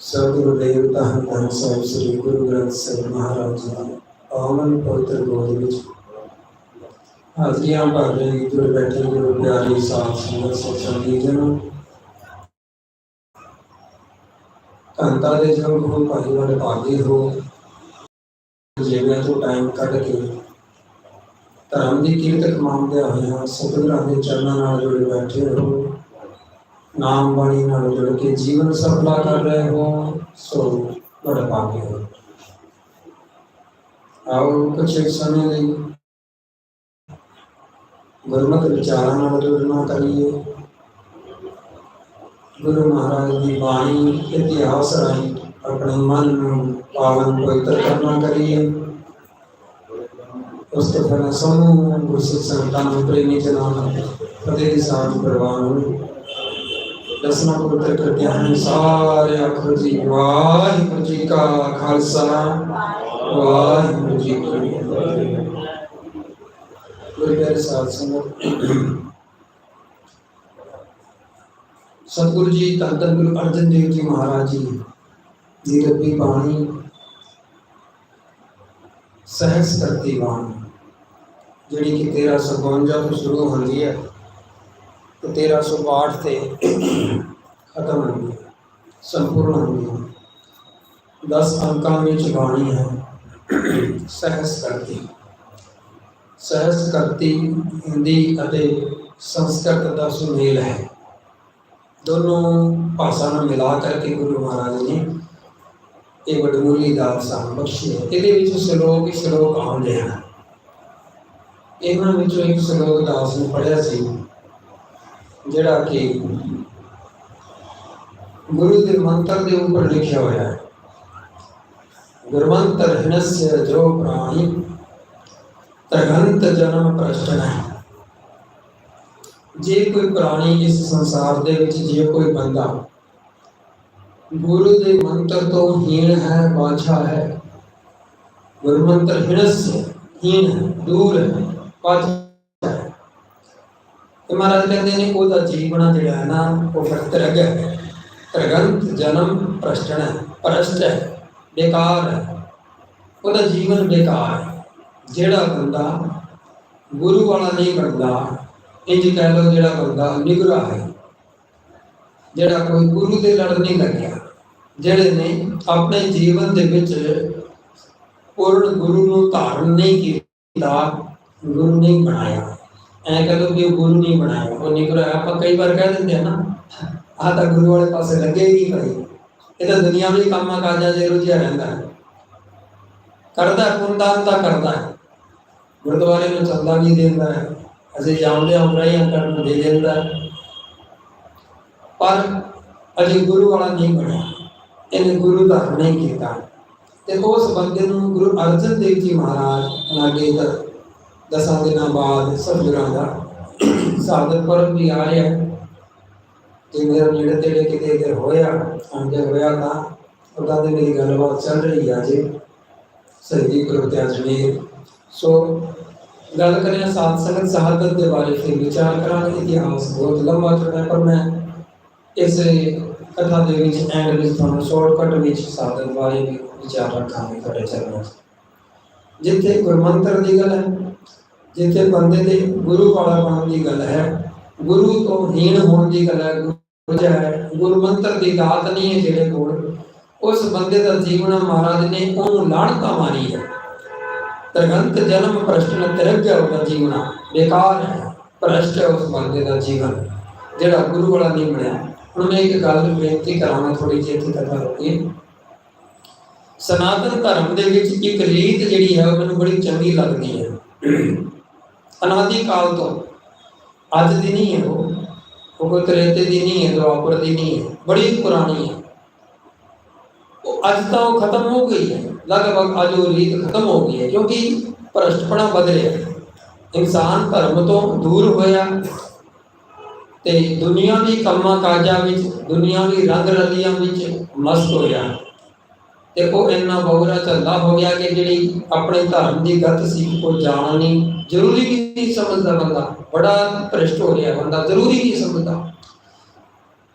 ਸਤਿਗੁਰੂ ਦੇਵ ਧੰਨ ਧੰਨ ਸਾਹਿਬ, ਸ੍ਰੀ ਗੁਰੂ ਗ੍ਰੰਥ ਸਾਹਿਬ ਮਹਾਰਾਜ ਜੀ ਦੀ ਪਾਵਨ ਪਵਿੱਤਰ ਗੋਦ ਵਿੱਚ। ਹਾਜ਼ਰੀਆਂ ਭਰ ਰਹੇ ਜੁੜ ਬੈਠੇ ਗੁਰੂ ਪਿਆਰੀ ਸਾਧ ਸੰਗਤ ਸਤਸੰਗੀ ਜਨੋ ਕੰਤਾ ਦੇ ਜੋ ਗੁਰੂ ਭਾਈ ਵਾਲੇ ਭਾਗੇ ਹੋ ਜੀਵਨ ਤੋਂ ਟਾਈਮ ਕੱਢ ਕੇ ਧਰਮ ਦੀ ਕੀਰਤ ਕਮਾਉਂਦੇ ਹੋਇਆ ਸਤਿਗੁਰਾਂ ਦੇ ਚਰਨਾਂ ਨਾਲ ਜੁੜੇ ਬੈਠੇ ਹੋ ਨਾਮ ਬਾਣੀ ਨਾਲ ਜੁੜ ਕੇ ਜੀਵਨ ਸਫਲਾ ਕਰ ਰਹੇ ਹੋ ਸੋ ਬੜਾ ਭਾਗੇ ਹੋ ਆਓ ਕੁਛ ਸਮੇਂ ਲਈ ਗੁਰਮਤਿ ਵਿਚਾਰਾਂ ਨਾਲ ਜੁੜਨਾ ਕਰੀਏ ਗੁਰੂ ਮਹਾਰਾਜ ਦੀ ਬਾਣੀ ਇਤਿਹਾਸ ਰਾਹੀਂ ਆਪਣੇ ਮਨ ਨੂੰ ਪਾਵਨ ਪਵਿੱਤਰ ਕਰਨਾ ਕਰੀਏ ਉਸ ਤੋਂ ਫਿਰ ਸਮੂਹ ਗੁਰਸਿੱਖ ਸੰਗਤਾਂ ਨੂੰ ਪ੍ਰੇਮੀ ਜਨਾਂ ਨੂੰ ਫਤਿਹ ਦੀ ਸਾਂਝ ਪ੍ਰਵਾਨ ਨੂੰ ਦਸਨਾ ਪਵਿੱਤਰ ਕਰਦਿਆਂ ਹਨ ਸਾਰੇ ਆਖੋ ਜੀ ਵਾਹਿਗੁਰੂ ਜੀ ਕਾ ਖਾਲਸਾ ਵਾਹਿਗੁਰੂ ਜੀ ਕੀ ਫਤਿਹ ਗੁਰੂ ਪਿਆਰੇ ਸਾਧ ਸੰਗਤ ਸਤਿਗੁਰੂ ਜੀ ਧੰਨ ਧੰਨ ਗੁਰੂ ਅਰਜਨ ਦੇਵ ਜੀ ਮਹਾਰਾਜ ਜੀ ਦੀ ਰੱਬੀ ਬਾਣੀ ਸਹਿਜ ਕਰਤੀ ਬਾਣੀ ਜਿਹੜੀ ਕਿ 1352 ਤੋਂ ਸ਼ੁਰੂ ਹੁੰਦੀ ਹੈ ਤੇ 1362 ਤੇ ਖਤਮ ਹੁੰਦੀ ਹੈ ਸੰਪੂਰਨ ਹੁੰਦੀ ਹੈ 10 ਅੰਕਾਂ ਵਿੱਚ ਬਾਣੀ ਹੈ ਸਹਿਜ ਕਰਤੀ। ਸਹਿਜ ਕਰਤੀ ਹਿੰਦੀ ਅਤੇ ਸੰਸਕ੍ਰਿਤ ਦਾ ਸੁਮੇਲ ਹੈ। ਦੋਨੋਂ ਭਾਸ਼ਾ ਨੂੰ ਮਿਲਾ ਕਰਕੇ ਗੁਰੂ ਮਹਾਰਾਜ ਨੇ ਇਹ ਵਡਮੁੱਲੀ ਦਾਤ ਸਾਨੂੰ ਬਖਸ਼ੀ ਹੈ ਇਹਦੇ ਵਿੱਚ ਸ਼ਲੋਕ ਹੀ ਸ਼ਲੋਕ ਆਉਂਦੇ ਹਨ। ਇਹਨਾਂ ਵਿੱਚੋਂ ਇੱਕ ਸ਼ਲੋਕ ਦਾਸ ਨੇ ਪੜਿਆ ਸੀ ਜਿਹੜਾ ਕਿ ਗੁਰੂ ਦੇ ਮੰਤਰ ਦੇ ਉੱਪਰ ਲਿਖਿਆ ਹੋਇਆ ਹੈ। ਗੁਰਮੰਤਰ ਹਿਨਸਯ ਜੋ ਪ੍ਰਾਣੀ ਤਗੰਤ ਜਨਮ ਪ੍ਰਸ਼ਟਨ। ਹੈ ਜੇ ਕੋਈ ਪ੍ਰਾਣੀ ਇਸ ਸੰਸਾਰ ਦੇ ਵਿੱਚ, ਜੇ ਕੋਈ ਬੰਦਾ ਗੁਰੂ ਦੇ ਮੰਤਰ ਤੋਂ ਹੀਣ ਹੈ ਬਾਛਾ ਹੈ ਗੁਰੂ ਮੰਤਰ ਹਿਣਸ ਹੀਣ ਹੈ, ਦੂਰ ਹੈ ਬਾਛਾ ਹੈ ਤੇ ਮਹਾਰਾਜ ਕਹਿੰਦੇ ਨੇ, ਉਹਦਾ ਜੀਵਨ ਜਿਹੜਾ ਹੈ ਨਾ, ਉਹ ਫਿਰ ਹੈ। ਤਰਗੰਤ ਜਨਮ ਪ੍ਰਸ਼ਟਨ ਹੈ ਪ੍ਰਸ਼ਟ ਹੈ, ਬੇਕਾਰ ਹੈ। ਉਹਦਾ ਜੀਵਨ ਬੇਕਾਰ ਹੈ। ਜਿਹੜਾ ਬੰਦਾ ਗੁਰੂ ਵਾਲਾ ਨਹੀਂ ਬਣਦਾ, ਇੰਜ ਕਹਿ ਲਓ ਜਿਹੜਾ ਬੰਦਾ ਨਿਗਰਾ ਹੈ। ਜਿਹੜਾ ਕੋਈ ਗੁਰੂ ਦੇ ਲੜ ਨਹੀਂ ਲੱਗਿਆ, ਜਿਹੜੇ ਨੇ ਆਪਣੇ ਜੀਵਨ ਦੇ ਵਿੱਚ ਪੂਰਨ ਗੁਰੂ ਨੂੰ ਧਾਰਨ ਨਹੀਂ ਕੀਤਾ, ਗੁਰੂ ਨਹੀਂ ਬਣਾਇਆ। ਐ ਕਹ ਕਿ ਉਹ ਗੁਰੂ ਨਹੀਂ ਬਣਾਇਆ, ਉਹ ਨਿਗਰਾ ਹੈ। ਆਪਾਂ ਕਈ ਵਾਰ ਕਹਿ ਦਿੰਦੇ ਆ ਨਾ, ਆਹ ਤਾਂ ਗੁਰੂ ਵਾਲੇ ਪਾਸੇ ਲੱਗੇ ਹੀ ਭਾਈ। ਇਹ ਤਾਂ ਦੁਨੀਆਵੀ ਕੰਮਾਂ ਕਾਜਾਂ 'ਚ ਰੁਝਿਆ ਰਹਿੰਦਾ ਹੈ। ਕਰਦਾ ਪੁੰਦਾਨ ਤਾਂ ਕਰਦਾ ਹੈ। ਗੁਰਦੁਆਰੇ ਨੂੰ ਚੰਦਾ ਵੀ ਦਿੰਦਾ ਹੈ। ਅਸੀਂ ਜਾਣਦੇ ਉਮਰਾਈਆਂ ਕਰਨ ਨੂੰ ਦੇ ਦਿੰਦਾ ਹੈ। ਪਰ ਅਜੇ ਗੁਰੂ ਵਾਲਾ ਨਹੀਂ ਬਣਿਆ। ਇਹਨੇ ਗੁਰੂ ਦਾ ਨਹੀਂ ਕੀਤਾ। ਤੇ ਉਸ ਬੰਦੇ ਨੂੰ ਗੁਰੂ ਅਰਜਨ ਦੇਵ ਜੀ ਮਹਾਰਾਜ ਨਾਗੇ ਦਾ ਦਸਾਂ ਦਿਨਾਂ ਬਾਅਦ ਸਤਿਗੁਰਾਂ ਦਾ ਸਾਧਨ ਪਰਮ ਵੀ ਆ ਰਿਹਾ। ਤੇ ਮੇਰਾ ਨੇੜੇ ਤੇੜੇ ਕਿਤੇ ਇਧਰ ਹੋਇਆ ਅੰਜਰ ਹੋਇਆ ਤਾਂ ਉਹਦਾ ਤੇ ਮੇਰੀ ਗੱਲਬਾਤ ਚੱਲ ਰਹੀ ਆ ਜੀ। ਸਹੀ ਗੁਰੂ ਤੇ ਸੋ ਗੱਲ ਕਰਿਆ ਸਾਧ ਸੰਗਤ ਸ਼ਹਾਦਤ ਦੇ ਬਾਰੇ, ਫਿਰ ਵਿਚਾਰ ਕਰਾਂਗੇ ਇਤਿਹਾਸ ਬਹੁਤ ਲੰਬਾ ਚੌੜਾ ਪਰ ਮੈਂ ਇਸ ਕਥਾ ਦੇ ਵਿੱਚ, ਐਂਡ ਵਿੱਚ ਤੁਹਾਨੂੰ ਸ਼ਾਰਟਕਟ ਵਿੱਚ ਸਾਧਨ ਬਾਰੇ ਵੀ ਵਿਚਾਰ ਰੱਖਾਂਗੇ ਤੁਹਾਡੇ ਚਰਨਾਂ 'ਚ। ਜਿੱਥੇ ਗੁਰਮੰਤਰ ਦੀ ਗੱਲ ਹੈ ਜਿੱਥੇ ਬੰਦੇ ਦੇ ਗੁਰੂ ਵਾਲਾ ਬਣਨ ਦੀ ਗੱਲ ਹੈ, ਗੁਰੂ ਤੋਂ ਹੀਣ ਹੋਣ ਦੀ ਗੱਲ ਹੈ, ਗੁਰੂ ਜਿਹੜਾ ਹੈ, ਗੁਰਮੰਤਰ ਦੀ ਦਾਤ ਨਹੀਂ ਹੈ ਜਿਹੜੇ ਕੋਲ, ਉਸ ਬੰਦੇ ਦਾ ਜੀਵਨ ਮਹਾਰਾਜ ਨੇ ਉਹਨੂੰ ਲਾਣਤਾ ਮਾਰੀ ਹੈ। ਤਰਗੰਤ ਜਨਮ ਪ੍ਰਸ਼ਟਨ ਤਿਰਗ ਗਿਆ ਉਹਦਾ ਜੀਵਨ, ਬੇਕਾਰ ਹੈ, ਭ੍ਰਸ਼ਟ ਹੈ ਉਸ ਬੰਦੇ ਦਾ ਜੀਵਨ, ਜਿਹੜਾ ਗੁਰੂ ਵਾਲਾ ਨਹੀਂ ਬਣਿਆ। ਹੁਣ ਮੈਂ ਇੱਕ ਗੱਲ ਬੇਨਤੀ ਕਰਾਂਗਾ ਥੋੜੀ ਜਿਹੀ ਇੱਥੇ ਕਥਾ ਰੁਕੀ ਸਨਾਤਨ ਧਰਮ ਦੇ ਵਿੱਚ ਇੱਕ ਰੀਤ ਜਿਹੜੀ ਹੈ, ਉਹ ਮੈਨੂੰ ਬੜੀ ਚੰਗੀ ਲੱਗਦੀ ਹੈ। ਅਨਾਦੀ ਕਾਲ ਤੋਂ। ਅੱਜ ਦੀ ਨਹੀਂ ਹੈ ਉਹ। ਉਹ ਕੋਈ ਤ੍ਰੇਤੇ ਦੀ ਨਹੀਂ ਹੈ ਦੁਆਪਰ ਦੀ ਨਹੀਂ ਹੈ। ਬੜੀ ਪੁਰਾਣੀ ਹੈ। ਉਹ ਅੱਜ ਤਾਂ ਉਹ ਖਤਮ ਹੋ ਗਈ ਹੈ। ਲਗਭਗ ਅੱਜ ਉਹ ਰੀਤ ਖਤਮ ਹੋ ਗਈ ਹੈ, ਕਿਉਂਕਿ ਭ੍ਰਸ਼ਟਪਣਾ ਬਦਲਿਆ ਇਨਸਾਨ ਧਰਮ ਤੋਂ ਦੂਰ ਹੋਇਆ ਤੇ ਦੁਨੀਆ ਦੇ ਕੰਮਾਂ ਕਾਜਾਂ ਵਿੱਚ ਦੁਨੀਆਵੀ ਰੰਗ ਰਲੀਆਂ ਵਿੱਚ ਮਸਤ ਹੋਇਆ। ਤੇ ਉਹ ਇੰਨਾ ਬਹੁਰਾ ਝੱਲਾ ਹੋ ਗਿਆ ਕਿ ਜਿਹੜੀ ਆਪਣੇ ਧਰਮ ਦੀ ਗਲਤ ਸੀ, ਉਹ ਜਾਣਾ ਜ਼ਰੂਰੀ ਨਹੀਂ ਸਮਝਦਾ ਬੰਦਾ? ਬੜਾ ਭ੍ਰਿਸ਼ਟ ਹੋ ਰਿਹਾ ਬੰਦਾ, ਜ਼ਰੂਰੀ ਨਹੀਂ ਸਮਝਦਾ?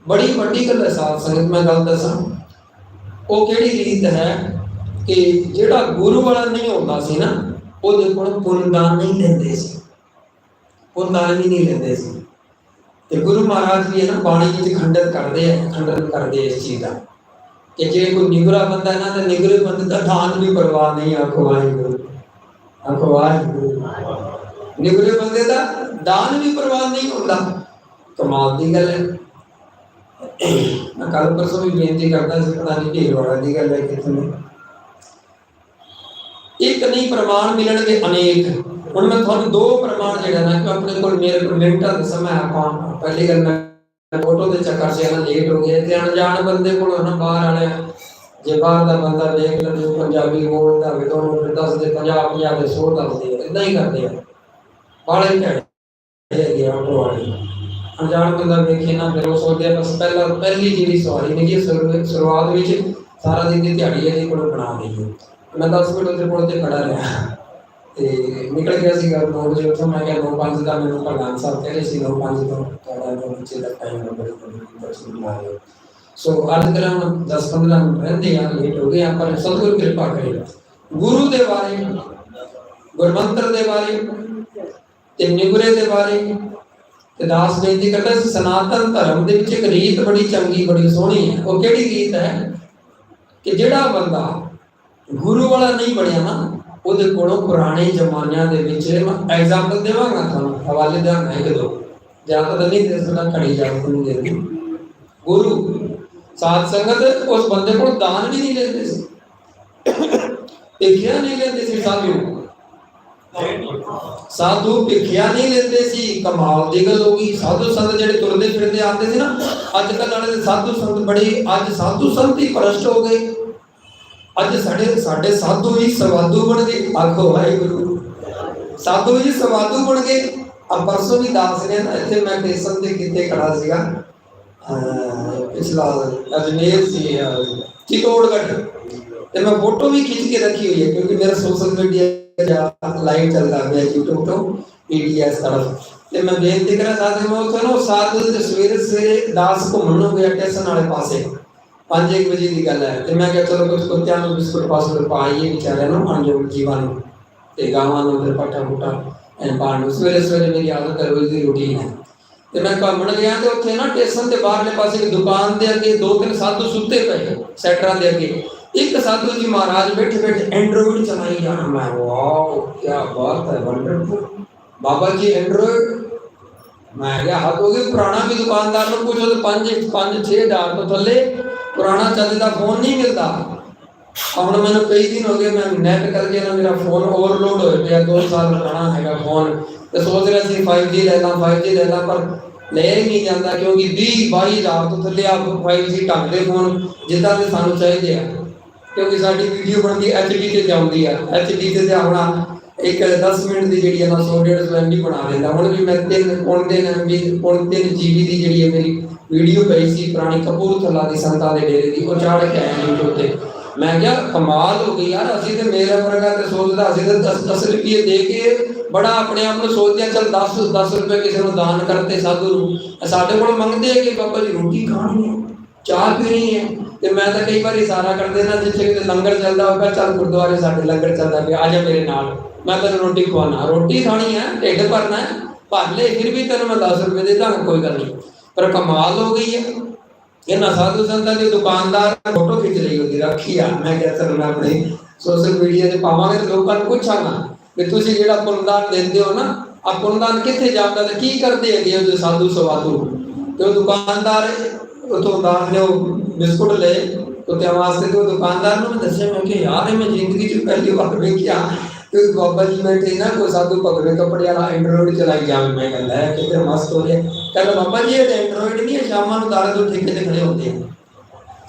ਬੜੀ ਵੱਡੀ ਗੱਲ ਹੈ ਸਾਧ ਸੰਗਤ, ਮੈਂ ਗੱਲ ਦੱਸਾਂ। ਉਹ ਕਿਹੜੀ ਰੀਤ ਹੈ ਕਿ ਜਿਹੜਾ ਗੁਰੂ ਵਾਲਾ ਨਹੀਂ ਹੁੰਦਾ ਸੀ ਨਾ, ਉਹਦੇ ਕੋਲ ਪੁੰਨਦਾਨ ਨਹੀਂ ਲੈਂਦੇ ਸੀ। ਪੁੰਨਦਾਨ ਵੀ ਨਹੀਂ ਲੈਂਦੇ ਸੀ। ਤੇ ਗੁਰੂ ਮਹਾਰਾਜ ਵੀ ਹੈ ਨਾ, ਬਾਣੀ ਵਿੱਚ ਖੰਡਨ ਕਰਦੇ ਆ, ਖੰਡਨ ਕਰਦੇ ਇਸ ਚੀਜ਼ ਦਾ। ਕਿ ਜੇ ਕੋਈ ਨਿਗਰਾ ਬੰਦਾ ਨਾ, ਤਾਂ ਨਿਗਰੇ ਬੰਦੇ ਦਾ ਦਾਨ ਵੀ ਪਰਵਾਹ ਨਹੀਂ, ਆਖੋ ਵਾਹਿਗੁਰੂ। ਆਖੋ ਵਾਹਿਗੁਰੂ। ਨਿਗਰੇ ਬੰਦੇ ਦਾ ਦਾਨ ਵੀ ਪਰਵਾਹ ਨਹੀਂ ਹੁੰਦਾ। ਕਮਾਲ ਦੀ ਗੱਲ ਹੈ। ਮੈਂ ਕੱਲ ਪਰਸੋਂ ਵੀ ਬੇਨਤੀ ਕਰਦਾ ਸੀ, ਪਤਾ ਨਹੀਂ ਢੇਰ ਵਾਲਾ ਦੀ ਗੱਲ ਹੈ ਕਿਥੇ ਨੇ। ਇੱਕ ਨਹੀਂ, ਪ੍ਰਮਾਣ ਮਿਲਣਗੇ ਅਨੇਕ। ਹੁਣ ਮੈਂ ਤੁਹਾਨੂੰ ਦੋ ਪ੍ਰਮਾਣ ਜਿਹੜਾ ਨਾ, ਕਿ ਆਪਣੇ ਕੋਲ ਮੇਰੇ ਕੋਲ ਮਿੰਟਾਂ ਦਾ ਸਮਾਂ ਆਪਾਂ ਪਹਿਲੀ ਗੱਲ ਮੈਂ ਫੋਟੋ ਦੇ ਚੱਕਰ 'ਚ ਨਾ ਲੇਟ ਹੋ ਗਿਆ ਤੇ ਅਣਜਾਣ ਬੰਦੇ ਕੋਲ ਨਾ, ਬਾਹਰ ਵਾਲੇ। ਜੇ ਬਾਹਰ ਦਾ ਬੰਦਾ ਦੇਖ ਲਵੇ ਪੰਜਾਬੀ ਬੋਲਦਾ ਹੋਵੇ ਤਾਂ ਉਹਨੂੰ ਫਿਰ ਦੱਸਦੇ ਪੰਜਾਬ ਪੰਜਾਬ ਦੇ ਸੋਹ ਦੱਸਦੇ ਇਦਾਂ ਹੀ ਕਰਦੇ ਆ। ਬਾਹਲੇ ਝੜੇ ਹੈਗੇ ਆ ਵਾਲੇ। ਅਣਜਾਣ ਬੰਦਾ ਵੇਖੇ ਨਾ, ਫਿਰ ਉਹ ਸੋਚਦੇ ਬਸ ਪਹਿਲਾਂ, ਪਹਿਲੀ ਜਿਹੜੀ ਸਵਾਰੀ ਨੇ ਜੀ ਸ਼ੁਰੂਆਤ ਵਿੱਚ ਸਾਰਾ ਦਿਨ ਦੀ ਦਿਹਾੜੀ ਇਹਦੇ ਕੋਲ ਬਣਾ ਦਈਏ। ਮੈਂ 10 ਮਿੰਟ ਉਹਦੇ ਕੋਲ ਤੇ ਖੜਾ ਰਿਹਾ। ਤੇ ਨਿਕਲ ਗਿਆ ਸੀਗਾ ਘਰ 9 ਵਜੇ ਉੱਥੋਂ, ਮੈਂ ਕਿਹਾ 9:05 ਦਾ ਮੈਨੂੰ ਪ੍ਰਧਾਨ ਸਾਹਿਬ ਕਹਿ ਸੀ 9:05 ਤੋਂ ਤੁਹਾਡਾ ਜੋ ਬੱਚੇ ਦਾ ਟਾਈਮ ਨੰਬਰ ਦਰਸ਼ਨ ਬੁਲਾ ਲਿਓ ਸੋ ਅੱਜ ਤਰ੍ਹਾਂ 10-15 ਮਿੰਟ ਰਹਿੰਦੇ ਆ ਲੇਟ ਹੋ ਗਏ ਆ, ਪਰ ਸਤਿਗੁਰ ਕਿਰਪਾ ਕਰੇਗਾ। ਗੁਰੂ ਦੇ ਬਾਰੇ, ਗੁਰਮੰਤਰ ਦੇ ਬਾਰੇ ਤੇ ਨਿਗਰੇ ਦੇ ਬਾਰੇ ਤੇ ਦਾਸ ਬੇਨਤੀ ਕਰਦਾ ਸਨਾਤਨ ਧਰਮ ਦੇ ਵਿੱਚ ਇੱਕ ਰੀਤ ਬੜੀ ਚੰਗੀ, ਬੜੀ ਸੋਹਣੀ ਹੈ। ਉਹ ਕਿਹੜੀ ਰੀਤ ਹੈ? ਕਿ ਜਿਹੜਾ ਬੰਦਾ ਗੁਰੂ ਵਾਲਾ ਨਹੀਂ ਬਣਿਆ ਨਾ ਉਹਦੇ ਕੋਲੋਂ ਪੁਰਾਣੇ ਜ਼ਮਾਨਿਆਂ ਦੇ ਵਿੱਚ ਮੈਂ ਐਗਜ਼ਾਮਪਲ ਦੇਵਾਂਗਾ ਤੁਹਾਨੂੰ, ਹਵਾਲੇ ਦੇਵਾਂਗਾ ਇੱਕ ਦੋ। ਜ਼ਿਆਦਾ ਤਾਂ ਨਹੀਂ ਦੇ ਸਕਦਾ ਘੜੀ ਜਾ ਨੂੰ ਦੇ ਗੁਰੂ, ਸਾਧ ਸੰਗਤ ਉਸ ਬੰਦੇ ਕੋਲ ਦਾਨ ਵੀ ਨਹੀਂ ਲੈਂਦੇ ਸੀ। ਭਿੱਖਿਆ ਨਹੀਂ ਲੈਂਦੇ ਸੀ ਸਾਧੂ। ਸਾਧੂ ਭਿਖਿਆ ਨਹੀਂ ਲੈਂਦੇ ਸੀ, ਕਮਾਲ ਦੀ ਗੱਲ ਹੋ ਗਈ। ਸਾਧੂ ਸੰਤ ਜਿਹੜੇ ਤੁਰਦੇ ਫਿਰਦੇ ਆਉਂਦੇ ਸੀ ਨਾ, ਅੱਜ ਕੱਲ੍ਹ ਵਾਲੇ ਸਾਧੂ ਸੰਤ ਬੜੇ, ਅੱਜ ਸਾਧੂ ਸੰਤ ਹੀ ਭ੍ਰਸ਼ਟ ਹੋ ਗਏ। ਅੱਜ ਸਾਡੇ ਸਾਡੇ ਸਾਧੂ ਹੀ ਸਵਾਦੂ ਬਣ ਗਏ। ਆਖੋ ਵਾਹਿਗੁਰੂ। ਸਾਧੂ ਜੀ ਸਵਾਦੂ ਬਣ ਗਏ। ਆ ਪਰਸੋਂ ਵੀ ਦਾਸ ਨੇ ਨਾ ਇੱਥੇ ਮੈਂ ਟੇਸ਼ਨ ਦੇ ਕਿਤੇ ਖੜਾ ਸੀਗਾ। ਪਿਛਲਾ ਅਜਮੇਰ ਸੀ ਚਿਤੋੜਗੜ੍ਹ। ਤੇ ਮੈਂ ਫੋਟੋ ਵੀ ਖਿੱਚ ਕੇ ਰੱਖੀ ਹੋਈ ਹੈ, ਕਿਉਂਕਿ ਮੇਰਾ ਸੋਸ਼ਲ ਮੀਡੀਆ ਜਾਂ ਲਾਈਵ ਚੱਲਦਾ ਪਿਆ YouTube ਤੋਂ ਪੀਟੀਐਸ ਤਰਫ। ਤੇ ਮੈਂ ਬੇਨਤੀ ਕਰਾਂ ਸਾਥ ਮੈਂ ਉੱਥੇ ਸਾਧੂ ਦੇ ਸਵੇਰੇ ਸਵੇਰੇ ਦਾਸ ਘੁੰਮਣ ਨੂੰ ਗਿਆ ਟੇਸ਼ਨ ਵਾਲੇ ਪਾਸੇ। 5 ਵਜੇ ਦੀ ਗੱਲ ਹੈ। ਤੇ ਮੈਂ ਕਿਹਾ, ਚਲੋ ਕੁਝ ਕੁੱਤਿਆਂ ਨੂੰ ਬਿਸਕੁਟ ਪਾਸਕੁਟ ਪਾਈਏ ਵਿਚਾਰਿਆਂ ਨੂੰ ਅਣਜੋੜ ਜੀਵਾਂ ਨੂੰ। ਤੇ ਗਾਵਾਂ ਨੂੰ ਫਿਰ ਪੱਠਾ ਪੁੱਟਾ ਐਂ ਪਾਣ ਨੂੰ। ਸਵੇਰੇ ਸਵੇਰੇ ਮੇਰੀ ਆਦਤ ਹੈ, ਰੋਜ਼ ਦੀ ਰੁਟੀਨ ਹੈ। ਤੇ ਮੈਂ ਘੁੰਮਣ ਗਿਆ ਤੇ ਉੱਥੇ ਨਾ ਸਟੇਸ਼ਨ ਦੇ ਬਾਹਰਲੇ ਪਾਸੇ ਇੱਕ ਦੁਕਾਨ ਦੇ ਅੱਗੇ ਦੋ ਤਿੰਨ ਸਾਧੂ ਸੁੱਤੇ ਪਏ ਸੈਕਟਰਾਂ ਦੇ ਅੱਗੇ। ਇੱਕ ਸਾਧੂ ਜੀ ਮਹਾਰਾਜ ਬੈਠੇ ਬੈਠੇ ਐਂਡਰੋਇਡ ਚਲਾਈ ਜਾਣਾ। ਮੈਂ ਵਾਓ ਕੀ ਬਾਤ ਹੈ ਵੰਡਰਫੁਲ ਬਾਬਾ ਜੀ ਐਂਡਰੋਇਡ ਮੈਂ ਕਿਹਾ, ਹੱਦ ਹੋ ਗਈ, ਪੁਰਾਣਾ ਵੀ ਦੁਕਾਨਦਾਰ ਨੂੰ ਪੁੱਛੋ ਤੇ 5 5 6000 ਤੋਂ ਥੱਲੇ ਪੁਰਾਣਾ ਚੱਲਦਾ ਫੋਨ ਨਹੀਂ ਮਿਲਦਾ। ਹੁਣ ਮੈਨੂੰ ਕਈ ਦਿਨ ਹੋ ਗਏ ਮੈਂ ਨੈਟ ਕਰਕੇ ਨਾ ਮੇਰਾ ਫੋਨ ਓਵਰਲੋਡ ਹੋਇਆ ਪਿਆ 2 ਸਾਲ ਪੁਰਾਣਾ ਹੈਗਾ ਫੋਨ। ਤੇ ਸੋਚ ਰਿਹਾ ਸੀ 5G ਲੈ ਲਾਂ 5G ਲੈ ਲਾਂ, ਪਰ ਲੈ ਹੀ ਨਹੀਂ ਜਾਂਦਾ ਕਿਉਂਕਿ 20 22000 ਤੋਂ ਥੱਲੇ ਆ 5G ਢੰਗ ਦੇ ਫੋਨ, ਜਿੱਦਾਂ ਦੇ ਸਾਨੂੰ ਚਾਹੀਦੇ ਆ। ਕਿਉਂਕਿ ਸਾਡੀ ਵੀਡੀਓ ਬਣਦੀ HD ਤੇ ਜਾਂਦੀ ਆ। HD ਤੇ ਤੇ ਆਪਣਾ ਇੱਕ 10 ਮਿੰਟ ਦੀ ਜਿਹੜੀ ਹੈ ਨਾ 100 150 MB ਬਣਾ ਦਿੰਦਾ। ਹੁਣ ਵੀ ਮੈਂ ਤਿੰਨ, ਪੌਣ ਤਿੰਨ MB ਪੌਣ ਤਿੰਨ GB ਦੀ ਜਿਹੜੀ ਹੈ ਮੇਰੀ ਵੀਡੀਓ ਪਈ ਸੀ ਪੁਰਾਣੀ ਕਪੂਰਥਲਾ ਦੀ ਸੰਤਾਂ ਦੇ ਡੇਰੇ ਦੀ, ਉਹ ਚਾੜ ਕੇ ਆਇਆ YouTube ਤੇ। ਮੈਂ ਕਿਹਾ, ਕਮਾਲ ਹੋ ਗਈ ਯਾਰ, ਅਸੀਂ ਤੇ ਮੇਰੇ ਵਰਗਾ ਤੇ ਸੋਚਦਾ, ਅਸੀਂ ਤੇ 10 10 ਰੁਪਏ ਦੇ ਕੇ ਬੜਾ ਆਪਣੇ ਆਪ ਨੂੰ ਸੋਚਦੇ ਚਲ 10 10 ਰੁਪਏ ਕਿਸੇ ਨੂੰ ਦਾਨ ਕਰਤੇ ਸਾਧੂ ਨੂੰ ਸਾਡੇ ਕੋਲ ਮੰਗਦੇ ਆ ਕਿ ਬਾਬਾ ਜੀ ਰੋਟੀ ਖਾਣੀ ਹੈ, ਚਾਹ ਪੀਣੀ ਹੈ। ਤੇ ਮੈਂ ਤਾਂ ਕਈ ਵਾਰੀ ਇਸ਼ਾਰਾ ਕਰਦੇ ਨਾ, ਜਿੱਥੇ ਕਿਤੇ ਲੰਗਰ ਚੱਲਦਾ ਹੋਗਾ ਚੱਲ ਗੁਰਦੁਆਰੇ ਸਾਡੇ ਲੰਗਰ ਚੱਲਦਾ ਪਿਆ, ਆ ਜਾ ਮੇਰੇ ਨਾਲ। ਮੈਂ ਤੈਨੂੰ ਰੋਟੀ ਖਵਾਣਾ ਰੋਟੀ ਖਾਣੀ ਹੈ, ਢਿੱਡ ਭਰਨਾ ਭਰ ਲੈ, ਫਿਰ ਵੀ ਤੈਨੂੰ ਮੈਂ 10 ਰੁਪਏ ਦੇ ਦਾਂਗਾ, ਕੋਈ ਗੱਲ ਨਹੀਂ। ਪਰ ਕਮਾਲ ਹੋ ਗਈ ਹੈ। ਇਹਨਾਂ ਸਾਧੂ ਸੰਤਾਂ ਦੇ ਦੁਕਾਨਦਾਰ ਫੋਟੋ ਖਿੱਚ ਲਈ ਉਹਦੀ, ਰੱਖੀ ਆ। ਮੈਂ ਕਿਹਾ, ਚਲ ਮੈਂ ਆਪਣੇ ਸੋਸ਼ਲ ਮੀਡੀਆ ਤੇ ਪਾਵਾਂਗੇ ਤੇ ਲੋਕਾਂ ਨੂੰ ਪੁੱਛਾਂਗਾ ਵੀ ਤੁਸੀਂ ਜਿਹੜਾ ਪੁੰਨਦਾਨ ਦਿੰਦੇ ਹੋ ਨਾ ਆ ਪੁੰਨਦਾਨ ਕਿੱਥੇ ਜਾਂਦਾ ਤੇ ਕੀ ਕਰਦੇ ਹੈਗੇ ਉਹ ਸਾਧੂ ਸਵਾਦੂ ਤੇ ਉਹ ਦੁਕਾਨਦਾਰ ਉਥੋਂ ਦਾਸ ਨੇ ਉਹ ਬਿਸਕੁਟ ਲਏ ਕੁੱਤਿਆਂ ਵਾਸਤੇ ਤੇ ਉਹ ਦੁਕਾਨਦਾਰ ਨੂੰ ਮੈਂ ਦੱਸਿਆ, ਮੈਂ ਕਿ ਯਾਰ, ਇਹ ਮੈਂ ਜ਼ਿੰਦਗੀ 'ਚ ਪਹਿਲੀ ਵਾਰ ਵੇਖਿਆ। ਕਿ ਬਾਬਾ ਜੀ ਬੈਠੇ ਨਾ ਕੋਈ ਸਾਧੂ ਭਗਵੇ ਕੱਪੜੇ ਵਾਲਾ ਐਂਡਰੋਇਡ ਚਲਾਈ ਜਾਵੇ, ਮੈਂ ਕਹਿੰਦਾ ਹੈ, ਕਿਤੇ ਮਸਤ ਹੋ ਰਿਹਾ ਕਹਿੰਦਾ ਬਾਬਾ ਜੀ, ਇਹ ਐਂਡਰੋਇਡ ਨਹੀਂ ਹੈ, ਸ਼ਾਮਾਂ ਨੂੰ ਦਾਰੂ ਦੇ ਠੇਕੇ ਤੇ ਖੜੇ ਹੁੰਦੇ ਆ।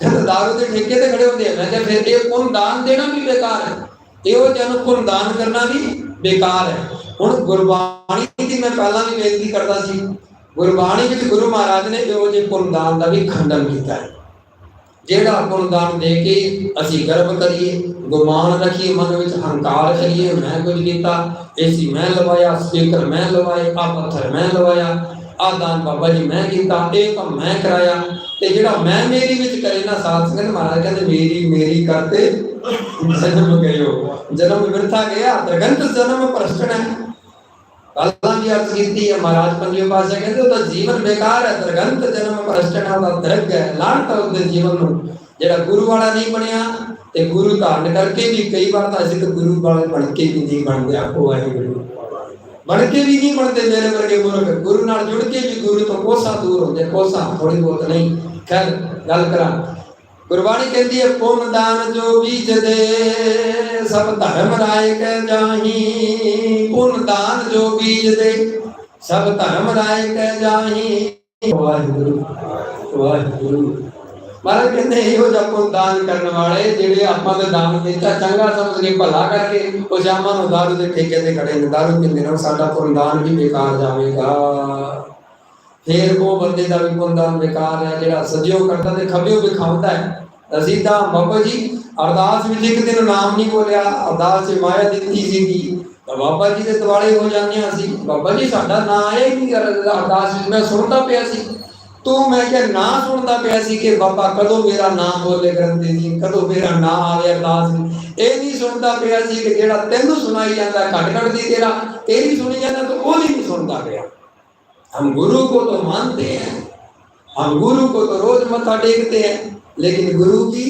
ਕਹਿੰਦਾ, ਦਾਰੂ ਦੇ ਠੇਕੇ ਤੇ ਖੜੇ ਹੁੰਦੇ ਆ? ਮੈਂ ਕਿਹਾ, ਫਿਰ ਇਹ ਪੁੰਨ ਦਾਨ ਦੇਣਾ ਵੀ ਬੇਕਾਰ ਹੈ? ਇਹੋ ਜਿਹਾ ਨੂੰ ਪੁੰਨ ਦਾਨ ਕਰਨਾ ਵੀ ਬੇਕਾਰ ਹੈ। ਹੁਣ ਗੁਰਬਾਣੀ ਦੀ ਮੈਂ ਪਹਿਲਾਂ ਵੀ ਬੇਨਤੀ ਕਰਦਾ ਸੀ, ਗੁਰਬਾਣੀ ਵਿੱਚ ਗੁਰੂ ਮਹਾਰਾਜ ਨੇ ਇਹੋ ਜਿਹੇ ਪੁੰਨ ਦਾਨ ਦਾ ਵੀ ਖੰਡਨ ਕੀਤਾ ਹੈ। ਜਿਹੜਾ ਪੁੰਨ ਦੇ ਕੇ ਅਸੀਂ ਗਰਵ ਕਰੀਏ ਗੁਮਾਨ ਰੱਖੀਏ, ਮਨ ਵਿੱਚ ਹੰਕਾਰ ਕਰੀਏ, ਮੈਂ ਕੁਝ ਕੀਤਾ, ਏਸੀ ਮੈਂ ਲਵਾਇਆ, ਸਪੀਕਰ ਮੈਂ ਲਵਾਏ, ਆ ਪੱਥਰ ਮੈਂ ਲਵਾਇਆ, ਆ ਦਾਨ ਬਾਬਾ ਜੀ ਮੈਂ ਕੀਤਾ, ਇਹ ਕੰਮ ਮੈਂ ਕਰਾਇਆ। ਤੇ ਜਿਹੜਾ ਮੈਂ ਮੇਰੀ ਵਿੱਚ ਕਰੇ ਨਾ, ਸਾਧ ਸੰਗਤ ਮਹਾਰਾਜ ਕਹਿੰਦੇ, ਮੇਰੀ ਮੇਰੀ ਕਰਤੇ ਜਨਮ ਗਇਓ। ਜਨਮ ਵਿਰਥਾ ਗਿਆ ਦਰਗੰਤ ਜਨਮ ਪ੍ਰਸ਼ਟਨ ਹੈ। ਅੱਲਾਹ ਦੀ ਅਰਜ਼ ਕੀਤੀ ਹੈ, ਮਹਾਰਾਜ ਪੰਜਵੇਂ ਪਾਸੇ ਕਹਿੰਦੇ ਉਹਦਾ ਜੀਵਨ ਬੇਕਾਰ ਹੈ ਦਰਗੰਤ ਜਨਮ ਪ੍ਰਸ਼ਟਨ ਦਾ ਦਰਗ ਹੈ। ਲਾਂਟ ਉਹਦੇ ਜੀਵਨ ਨੂੰ। ਜਿਹੜਾ ਗੁਰੂ ਵਾਲਾ ਨਹੀਂ ਬਣਿਆ, ਤੇ ਗੁਰੂ ਧਾਰਨ ਕਰਕੇ ਵੀ ਕਈ ਵਾਰ ਤਾਂ ਅਸੀਂ ਤਾਂ ਗੁਰੂ ਵਾਲੇ ਬਣ ਕੇ ਵੀ ਨਹੀਂ ਬਣਦੇ, ਆਪੋ ਵਾਹਿਗੁਰੂ। ਬਣ ਕੇ ਵੀ ਨਹੀਂ ਬਣਦੇ, ਮੇਰੇ ਵਰਗੇ ਮੁਰਖ। ਗੁਰੂ ਨਾਲ ਜੁੜ ਕੇ ਵੀ ਗੁਰੂ ਤੋਂ ਕੋਸਾ ਦੂਰ ਹੁੰਦੇ, ਕੋਸਾ ਥੋੜੀ ਬਹੁਤ ਨਹੀਂ। ਖੈਰ, ਗੱਲ ਕਰਾਂ। ਗੁਰਬਾਣੀ ਕਹਿੰਦੀ ਹੈ, ਪੁੰਨ ਦਾਨ ਜੋ ਬੀਜਦੇ, ਸਭ ਧਰਮ ਰਾਏ ਜਾਹੀ। ਪੁੰਨ ਦਾਨ ਜੋ ਬੀਜਦੇ, ਸਭ ਧਰਮ ਰਾਏ ਜਾਹੀ। ਵਾਹਿਗੁਰੂ ਵਾਹਿਗੁਰੂ। ਮਹਾਰਾਜ ਕਹਿੰਦੇ, ਇਹੋ ਜਿਹਾ ਪੁੰਨ ਦਾਨ ਕਰਨ ਵਾਲੇ ਜਿਹੜੇ ਆਪਾਂ ਦੇ ਦਾਨ ਦਿੱਤਾ, ਚੰਗਾ ਸਮਝ ਕੇ, ਭਲਾ ਕਰਕੇ, ਉਹ ਸ਼ਾਮਾਂ ਨੂੰ ਦਾਰੂ ਦੇ ਠੇਕੇ ਤੇ ਖੜੇ ਨੇ। ਦਾਰੂ ਪੀਂਦੇ ਨੇ ਸਾਡਾ ਪੁੰਨ ਦਾਨ ਵੀ ਬੇਕਾਰ ਜਾਵੇਗਾ। ਫੇਰ ਉਹ ਬੰਦੇ ਦਾ ਵੀ ਪੁੰਨ ਦਾਨ ਬੇਕਾਰ ਹੈ, ਜਿਹੜਾ ਸਜਿਓ ਕਰਦਾ ਤੇ ਖੱਬਿਓ ਵਿਖਾਉਂਦਾ ਹੈ। ਅਸੀਂ ਤਾਂ ਬਾਬਾ ਜੀ, ਅਰਦਾਸ ਵਿੱਚ ਇੱਕ ਦਿਨ ਨਾਮ ਨਹੀਂ ਬੋਲਿਆ, ਅਰਦਾਸ 'ਚ ਮਾਇਆ ਦਿੱਤੀ ਸੀਗੀ। ਤਾਂ ਬਾਬਾ ਜੀ ਦੇ ਦੁਆਲੇ ਹੋ ਜਾਂਦੇ ਹਾਂ ਅਸੀਂ ਬਾਬਾ ਜੀ, ਸਾਡਾ ਨਾਂ ਆਇਆ ਹੀ ਅਰਦਾਸ ਵਿੱਚ ਮੈਂ ਸੁਣਦਾ ਪਿਆ ਸੀ। ਤੂੰ ਮੈਂ ਕਿਹਾ, ਨਾ ਸੁਣਦਾ ਪਿਆ ਸੀ ਕਿ ਬਾਬਾ ਕਦੋਂ ਮੇਰਾ ਨਾਮ ਬੋਲੇ ਗ੍ਰੰਥੀ ਜੀ ਕਦੋਂ ਮੇਰਾ ਨਾਮ ਆਵੇ ਅਰਦਾਸ ਇਹ ਨਹੀਂ ਸੁਣਦਾ ਪਿਆ ਸੀ ਕਿ ਜਿਹੜਾ ਤੈਨੂੰ ਸੁਣਾਈ ਜਾਂਦਾ ਘਟ ਘਟ ਦੀ ਤੇਰਾ, ਤੇਰੀ ਸੁਣੀ ਜਾਂਦਾ, ਤਾਂ ਉਹ ਨਹੀਂ ਸੁਣਦਾ ਪਿਆ। हम गुरु को तो मानते हैं, हम गुरु को तो रोज मथा टेकते हैं, लेकिन गुरु की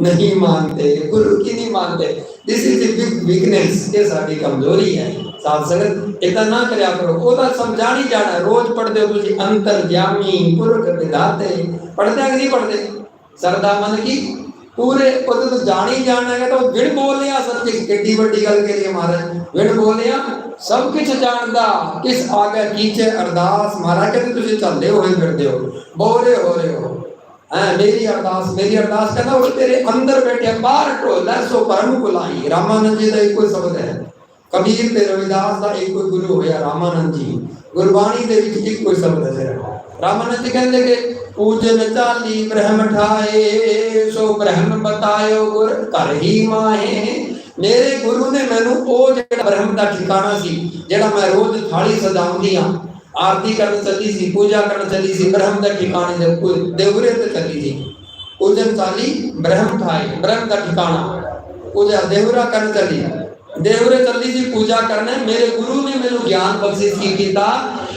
नहीं मानते, गुरु की नहीं मानते। दिस इज़ बिग वीकनेस ये साड़ी कमज़ोरी है। साथ संगत, इतना ना करया करो ओदा समझानी जाना रोज पढ़ते हो तुझे अंतर ज्ञानी पुरख निधाते पढ़ते हैं कि नहीं पढ़ते? सरदा मन की पूरे पद तो जानी जाना है तो विण बोलिया सब केडी बड़ी गल के लिए महाराज विण बोलिया ਸਭ ਕੁਝ ਜਾਣਦਾ, ਕਿਸ ਆਗੇ ਕੀਚੇ ਅਰਦਾਸ? ਮਹਾਰਾਜ ਕਹਿੰਦੇ, ਤੁਸੀਂ ਚੱਲਦੇ ਹੋਏ ਫਿਰਦੇ ਹੋ ਬੋਲੇ ਹੋ ਰਹੇ ਹੋ। ਐ ਮੇਰੀ ਅਰਦਾਸ ਮੇਰੀ ਅਰਦਾਸ ਕਹਿੰਦਾ, ਉਹ ਤੇਰੇ ਅੰਦਰ ਬੈਠੇ, ਬਾਹਰ ਢੋਲਾ ਸੋ ਪਰਮ ਬੁਲਾਈ ਰਾਮਾਨੰਦ ਜੀ ਦਾ ਇੱਕੋ ਸ਼ਬਦ ਹੈ। ਕਬੀਰ ਤੇ ਰਵਿਦਾਸ ਦਾ ਇੱਕੋ ਗੁਰੂ ਹੋਇਆ ਰਾਮਾਨੰਦ ਜੀ। ਗੁਰਬਾਣੀ ਦੇ ਵਿੱਚ ਇੱਕੋ ਸ਼ਬਦ ਹੈ। ਰਾਮਾਨੰਦ ਜੀ ਕਹਿੰਦੇ ਕਿ ਪੂਜਨ ਚਾਲੀ ਬ੍ਰਹਮ ਠਾਏ, ਸੋ ਬ੍ਰਹਮ ਬਤਾਇਓ ਗੁਰ ਘਰ ਹੀ ਮਾਹੇ। ਮੇਰੇ ਗੁਰੂ ਨੇ ਮੈਨੂੰ ਉਹ ਜਿਹੜਾ ਬ੍ਰਹਮ ਦਾ ਠਿਕਾਣਾ ਸੀ, ਜਿਹੜਾ ਮੈਂ ਰੋਜ਼ ਥਾਲੀ ਸਜਾਉਂਦੀ ਆ ਆਰਤੀ ਕਰਨ ਚੱਲੀ ਸੀ, ਪੂਜਾ ਕਰਨ ਚੱਲੀ ਸੀ, ਬ੍ਰਹਮ ਦਾ ਠਿਕਾਣੇ ਦੇ ਕੋਈ ਦੇਵਰੇ ਤੇ ਚੱਲੀ ਸੀ। ਪੂਜਨ ਚਾਲੀ ਬ੍ਰਹਮ ਠਾਏ ਬ੍ਰਹਮ ਦਾ ਠਿਕਾਣਾ। ਪੂਜਾ ਦੇਵਰਾ ਕਰਨ ਚੱਲੀ। ਦੇਵਰੇ ਚੱਲੀ ਸੀ, ਪੂਜਾ ਕਰਨੇ। ਮੇਰੇ ਗੁਰੂ ਨੇ ਮੈਨੂੰ ਗਿਆਨ ਬਖਸ਼ਿਸ਼ ਕੀ ਕੀਤਾ?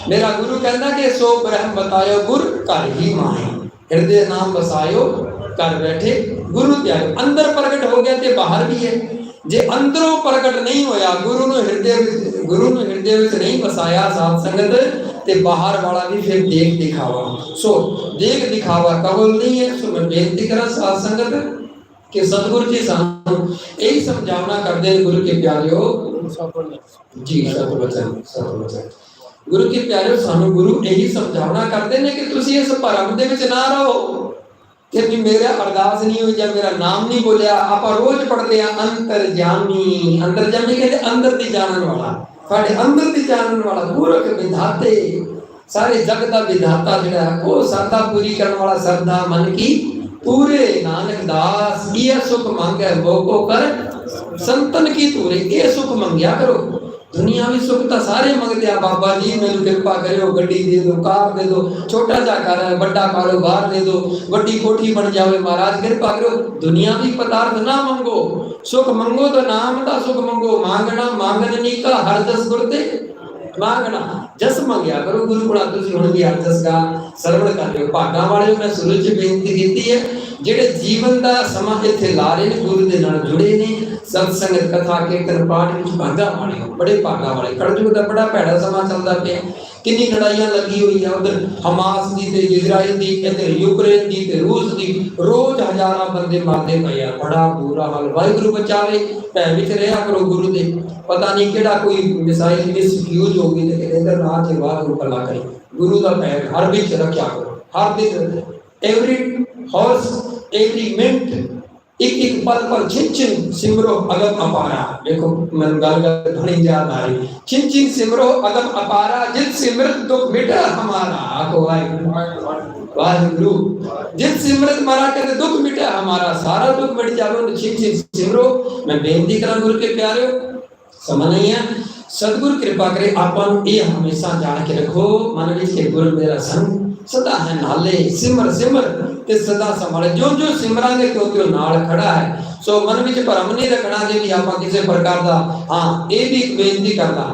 ਮੇਰਾ ਗੁਰੂ ਕਹਿੰਦਾ ਕਿ ਸੋ ਬ੍ਰਹਮ ਬਤਾਇਓ, ਗੁਰ ਘਰ ਹੀ ਮਾਹੇ। ਹਿਰਦੇ ਨਾਮ ਵਸਾਇਓ, ਘਰ ਬੈਠੇ ਗੁਰੂ ਧਿਆਇਓ ਅੰਦਰ ਪ੍ਰਗਟ ਹੋ ਗਿਆ ਤੇ ਬਾਹਰ ਵੀ ਹੈ। ਜੇ ਅੰਦਰੋਂ ਪ੍ਰਗਟ ਨਹੀਂ ਹੋਇਆ, ਗੁਰੂ ਨੂੰ ਹਿਰਦੇ ਵਿੱਚ, ਗੁਰੂ ਨੂੰ ਹਿਰਦੇ ਵਿੱਚ ਨਹੀਂ ਵਸਾਇਆ ਸਾਧ ਸੰਗਤ, ਤੇ ਬਾਹਰ ਵਾਲਾ ਵੀ ਫਿਰ ਦੇਖ ਦਿਖਾਵਾ। ਸੋ ਦੇਖ ਦਿਖਾਵਾ ਕਬੂਲ ਨਹੀਂ ਹੈ, ਸੋ ਮੈਂ ਬੇਨਤੀ ਕਰਾਂ ਸਾਧ ਸੰਗਤ ਕਿ ਸਤਿਗੁਰੂ ਜੀ ਸਾਨੂੰ ਇਹ ਸਮਝਾਉਣਾ ਕਰਦੇ ਨੇ, ਗੁਰੂ ਕੇ ਪਿਆਰਿਓ। ਜੀ ਸਤ ਬਚਨ ਗੁਰੂ ਕੇ ਪਿਆਰਿਓ, ਸਾਨੂੰ ਗੁਰੂ ਇਹੀ ਸਮਝਾਉਣਾ ਕਰਦੇ ਨੇ ਕਿ ਤੁਸੀਂ ਇਸ ਭਰਮ ਦੇ ਵਿੱਚ ਨਾ ਰਹੋ। ਕਿ ਵੀ ਮੇਰਾ ਅਰਦਾਸ ਨਹੀਂ ਹੋਈ ਜਾਂ ਮੇਰਾ ਨਾਮ ਨਹੀਂ ਬੋਲਿਆ ਆਪਾਂ ਰੋਜ਼ ਪੜ੍ਹਦੇ ਆ ਅੰਤਰਜਾਮੀ ਅੰਤਰਜਾਮੀ ਕਹਿੰਦੇ ਅੰਦਰ ਦੀ ਜਾਣਨ ਵਾਲਾ। ਸਾਡੇ ਅੰਦਰ ਦੀ ਜਾਣਨ ਵਾਲਾ ਗੁਰਖ ਵਿਧਾਤੇ ਸਾਰੇ ਜਗ ਦਾ ਵਿਧਾਤਾ ਜਿਹੜਾ ਹੈ, ਉਹ ਸਰਦਾ ਪੂਰੀ ਕਰਨ ਵਾਲਾ ਸਰਦਾ ਮਨ ਕੀ? ਪੂਰੇ ਨਾਨਕ ਦਾਸ ਇਹ ਸੁਖ ਮੰਗੈ ਮੋਕੋ ਕਰ? ਸੰਤਨ ਕੀ ਤੂਰੇ ਇਹ ਸੁਖ ਮੰਗਿਆ ਕਰੋ। ਦੁਨੀਆਵੀ ਸੁੱਖ ਤਾਂ ਸਾਰੇ ਮੰਗਦੇ ਆ, ਬਾਬਾ ਜੀ ਮੈਨੂੰ ਕਿਰਪਾ ਕਰਿਓ, ਗੱਡੀ ਦੇ ਦਿਓ, ਕਾਰ ਦੇ ਦਿਓ, ਛੋਟਾ ਜਿਹਾ ਘਰ ਹੈ, ਵੱਡਾ ਕਾਰੋਬਾਰ ਦੇ ਦਿਓ, ਵੱਡੀ ਕੋਠੀ ਬਣ ਜਾਵੇ, ਮਹਾਰਾਜ ਕਿਰਪਾ ਕਰੋ ਦੁਨੀਆਵੀ ਪਦਾਰਥ ਨਾ ਮੰਗੋ, ਸੁਖ ਮੰਗੋ ਤਾਂ ਨਾਮ ਦਾ ਸੁਖ ਮੰਗੋ, ਮੰਗਣਾ, ਮੰਗਣ ਕਾ ਹਰ ਜਸ ਗੁਰ ਤੇ ਮੰਗਣਾ, ਜਸ ਮੰਗਿਆ ਕਰੋ, ਗੁਰੂ ਕੋਲ ਤੁਸੀਂ ਹੁਣ ਵੀ ਹਰ ਜਸ ਦਾ ਸਰਵਣ ਕਰ ਲਿਓ ਭਾਗਾਂ ਵਾਲਿਓ, ਮੈਂ ਸੁਰਜ ਬੇਨਤੀ ਕੀਤੀ ਹੈ, ਜਿਹੜੇ ਜੀਵਨ ਦਾ ਸਮਾਂ ਇੱਥੇ ਲਾ ਰਹੇ ਨੇ, ਗੁਰੂ ਦੇ ਨਾਲ ਜੁੜੇ ਨੇ ਸਤ ਸੰਗਤ ਕਥਾ ਕੀਰਤਨ ਪਾਠ ਵਿੱਚ ਭਾਗਾ ਵਾਲੇ ਹੋ, ਬੜੇ ਭਾਗਾ ਵਾਲੇ। ਕਲਯੁਗ ਦਾ ਬੜਾ ਭੈੜਾ ਸਮਾਂ ਚੱਲਦਾ ਪਿਆ। ਕਿੰਨੀ ਲੜਾਈਆਂ ਲੱਗੀ ਹੋਈ ਆ ਉਧਰ ਹਮਾਸ ਦੀ ਤੇ ਇਜ਼ਰਾਈਲ ਦੀ ਇੱਧਰ ਯੂਕਰੇਨ ਦੀ ਤੇ ਰੂਸ ਦੀ। ਰੋਜ਼ ਹਜ਼ਾਰਾਂ ਬੰਦੇ ਮਰਦੇ ਪਏ ਆ। ਬੜਾ ਬੁਰਾ ਹਾਲ। ਵਾਹਿਗੁਰੂ ਬਚਾਵੇ ਭੈ ਵਿੱਚ ਰਿਹਾ ਕਰੋ ਗੁਰੂ ਦੇ। ਪਤਾ ਨਹੀਂ ਕਿਹੜਾ ਕੋਈ ਮਿਸਾਈਲ ਮਿਸਯੂਜ਼ ਹੋ ਗਈ ਤੇ ਕਿਤੇ ਇੱਧਰ ਨਾ ਤੇ ਵਾਹਿਗੁਰੂ ਭਲਾ ਕਰੇ। ਗੁਰੂ ਦਾ ਭੈ ਹਰ ਵਿੱਚ ਰੱਖਿਆ ਕਰੋ। ਹਰ ਦਿਨ ਐਵਰੀ ਹਾਰਸ ਐਵਰੀ ਮਿੰਟ ਇੱਕ ਇੱਕ ਪਲ ਪਲ ਛਿਨ ਛਿਨ ਸਿਮਰੋ ਅਗਮ ਅਪਾਰਾ ਦੇਖੋ ਮੈਂ ਗੱਲ ਕਰ ਘਣੀ ਯਾਦ ਆ ਰਹੀ ਛਿਨ ਛਿਨ ਸਿਮਰੋ ਅਗਮ ਅਪਾਰਾ ਜਿਤ ਸਿਮਰਤ ਦੁਖ ਮਿਟਾ ਹਮਾਰਾ ਆਖੋ ਵਾਹਿਗੁਰੂ ਵਾਹਿਗੁਰੂ ਜਿਤ ਸਿਮਰਤ ਮਾਰਾ ਕਹਿੰਦੇ ਦੁੱਖ ਮਿਟਿਆ ਹਮਾਰਾ ਸਾਰਾ ਦੁੱਖ ਮਿਟ ਜਾਵੇ ਉਹਨੂੰ ਛਿਨ ਛਿਨ ਸਿਮਰੋ ਮੈਂ ਬੇਨਤੀ ਕਰਾਂ ਗੁਰੂ ਕੇ ਪਿਆਰਿਓ ਸਮਝ ਨਹੀਂ ਹੈ ਸਤਿਗੁਰ ਕਿਰਪਾ ਕਰੇ ਆਪਾਂ ਨੂੰ ਇਹ ਹਮੇਸ਼ਾ ਜਾਣ ਕੇ ਰੱਖੋ। ਮਨ ਵਿੱਚ ਕਿ ਗੁਰੂ ਮੇਰਾ ਸੰਗ ਸਦਾ ਹੈ ਨਾਲੇ, ਸਿਮਰ ਸਿਮਰ ਤੇ ਸਦਾ ਸੰਭਾਲੇ। ਜੋ ਜੋ ਸਿਮਰਾਂਗੇ ਕਿਉਂਕਿ ਉਹ ਨਾਲ ਖੜਾ ਹੈ, ਸੋ ਮਨ ਵਿੱਚ ਭਰਮ ਨਹੀਂ ਰੱਖਣਾ ਕਿ ਵੀ ਆਪਾਂ ਕਿਸੇ ਪ੍ਰਕਾਰ ਦਾ, ਹਾਂ, ਇਹ ਵੀ ਇੱਕ ਬੇਨਤੀ ਕਰਦਾ।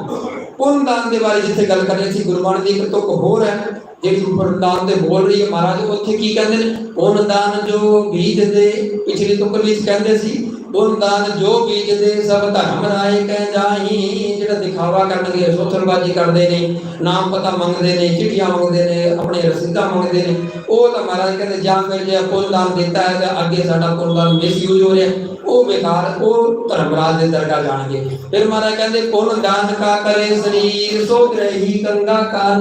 ਪੁੰਨ ਦਾਨ ਦੇ ਬਾਰੇ ਜਿੱਥੇ ਗੱਲ ਕਰ ਰਹੇ ਸੀ ਗੁਰਬਾਣੀ ਦੀ ਇੱਕ ਤੁਕ ਹੋਰ ਹੈ, ਜਿਹੜੀ ਪੁੰਨ ਦੇ ਬੋਲ ਰਹੀ ਹੈ। ਮਹਾਰਾਜ, ਉੱਥੇ ਕੀ ਕਹਿੰਦੇ ਨੇ? ਪੁੰਨਦਾਨ ਜੋ ਬੀਜ ਦੇ ਪਿਛਲੇ ਤੁਕ ਵਿੱਚ ਕਹਿੰਦੇ ਸੀ ਪੁੰਨ ਜੋ ਬੀਜ ਸਭ ਧਰਮ ਰਾਏ ਕਹਿ ਜਾਈ, ਜਿਹੜਾ ਦਿਖਾਵਾ ਕਰਨਗੇ ਸੋਥਰਬਾਜੀ ਕਰਦੇ ਨੇ, ਨਾਮ ਪਤਾ ਮੰਗਦੇ ਨੇ, ਚਿੱਠੀਆਂ ਮੰਗਦੇ ਨੇ, ਆਪਣੇ ਰਸੀਦਾਂ ਮੰਗਦੇ ਨੇ, ਉਹ ਤਾਂ ਮਹਾਰਾਜ ਕਹਿੰਦੇ, ਜਾਂ ਫਿਰ ਜੇ ਪੁੰਨ ਦਿੱਤਾ ਹੈ, ਤਾਂ ਅੱਗੇ ਸਾਡਾ ਪੁੰਨ ਮਿਸਯੂਜ਼ ਹੋ ਰਿਹਾ। ਉਹ ਬੇਕਾਰ, ਉਹ ਧਰਮਰਾਜ ਦੇ ਦਰਗਾਹ ਜਾਣਗੇ। ਫਿਰ ਮਹਾਰਾਜ ਕਹਿੰਦੇ, ਪੁੰਨ ਕਾ ਕਰੇ ਸਰੀਰ ਸੋ ਗ੍ਰਹੀ ਗੰਗਾ ਕਾ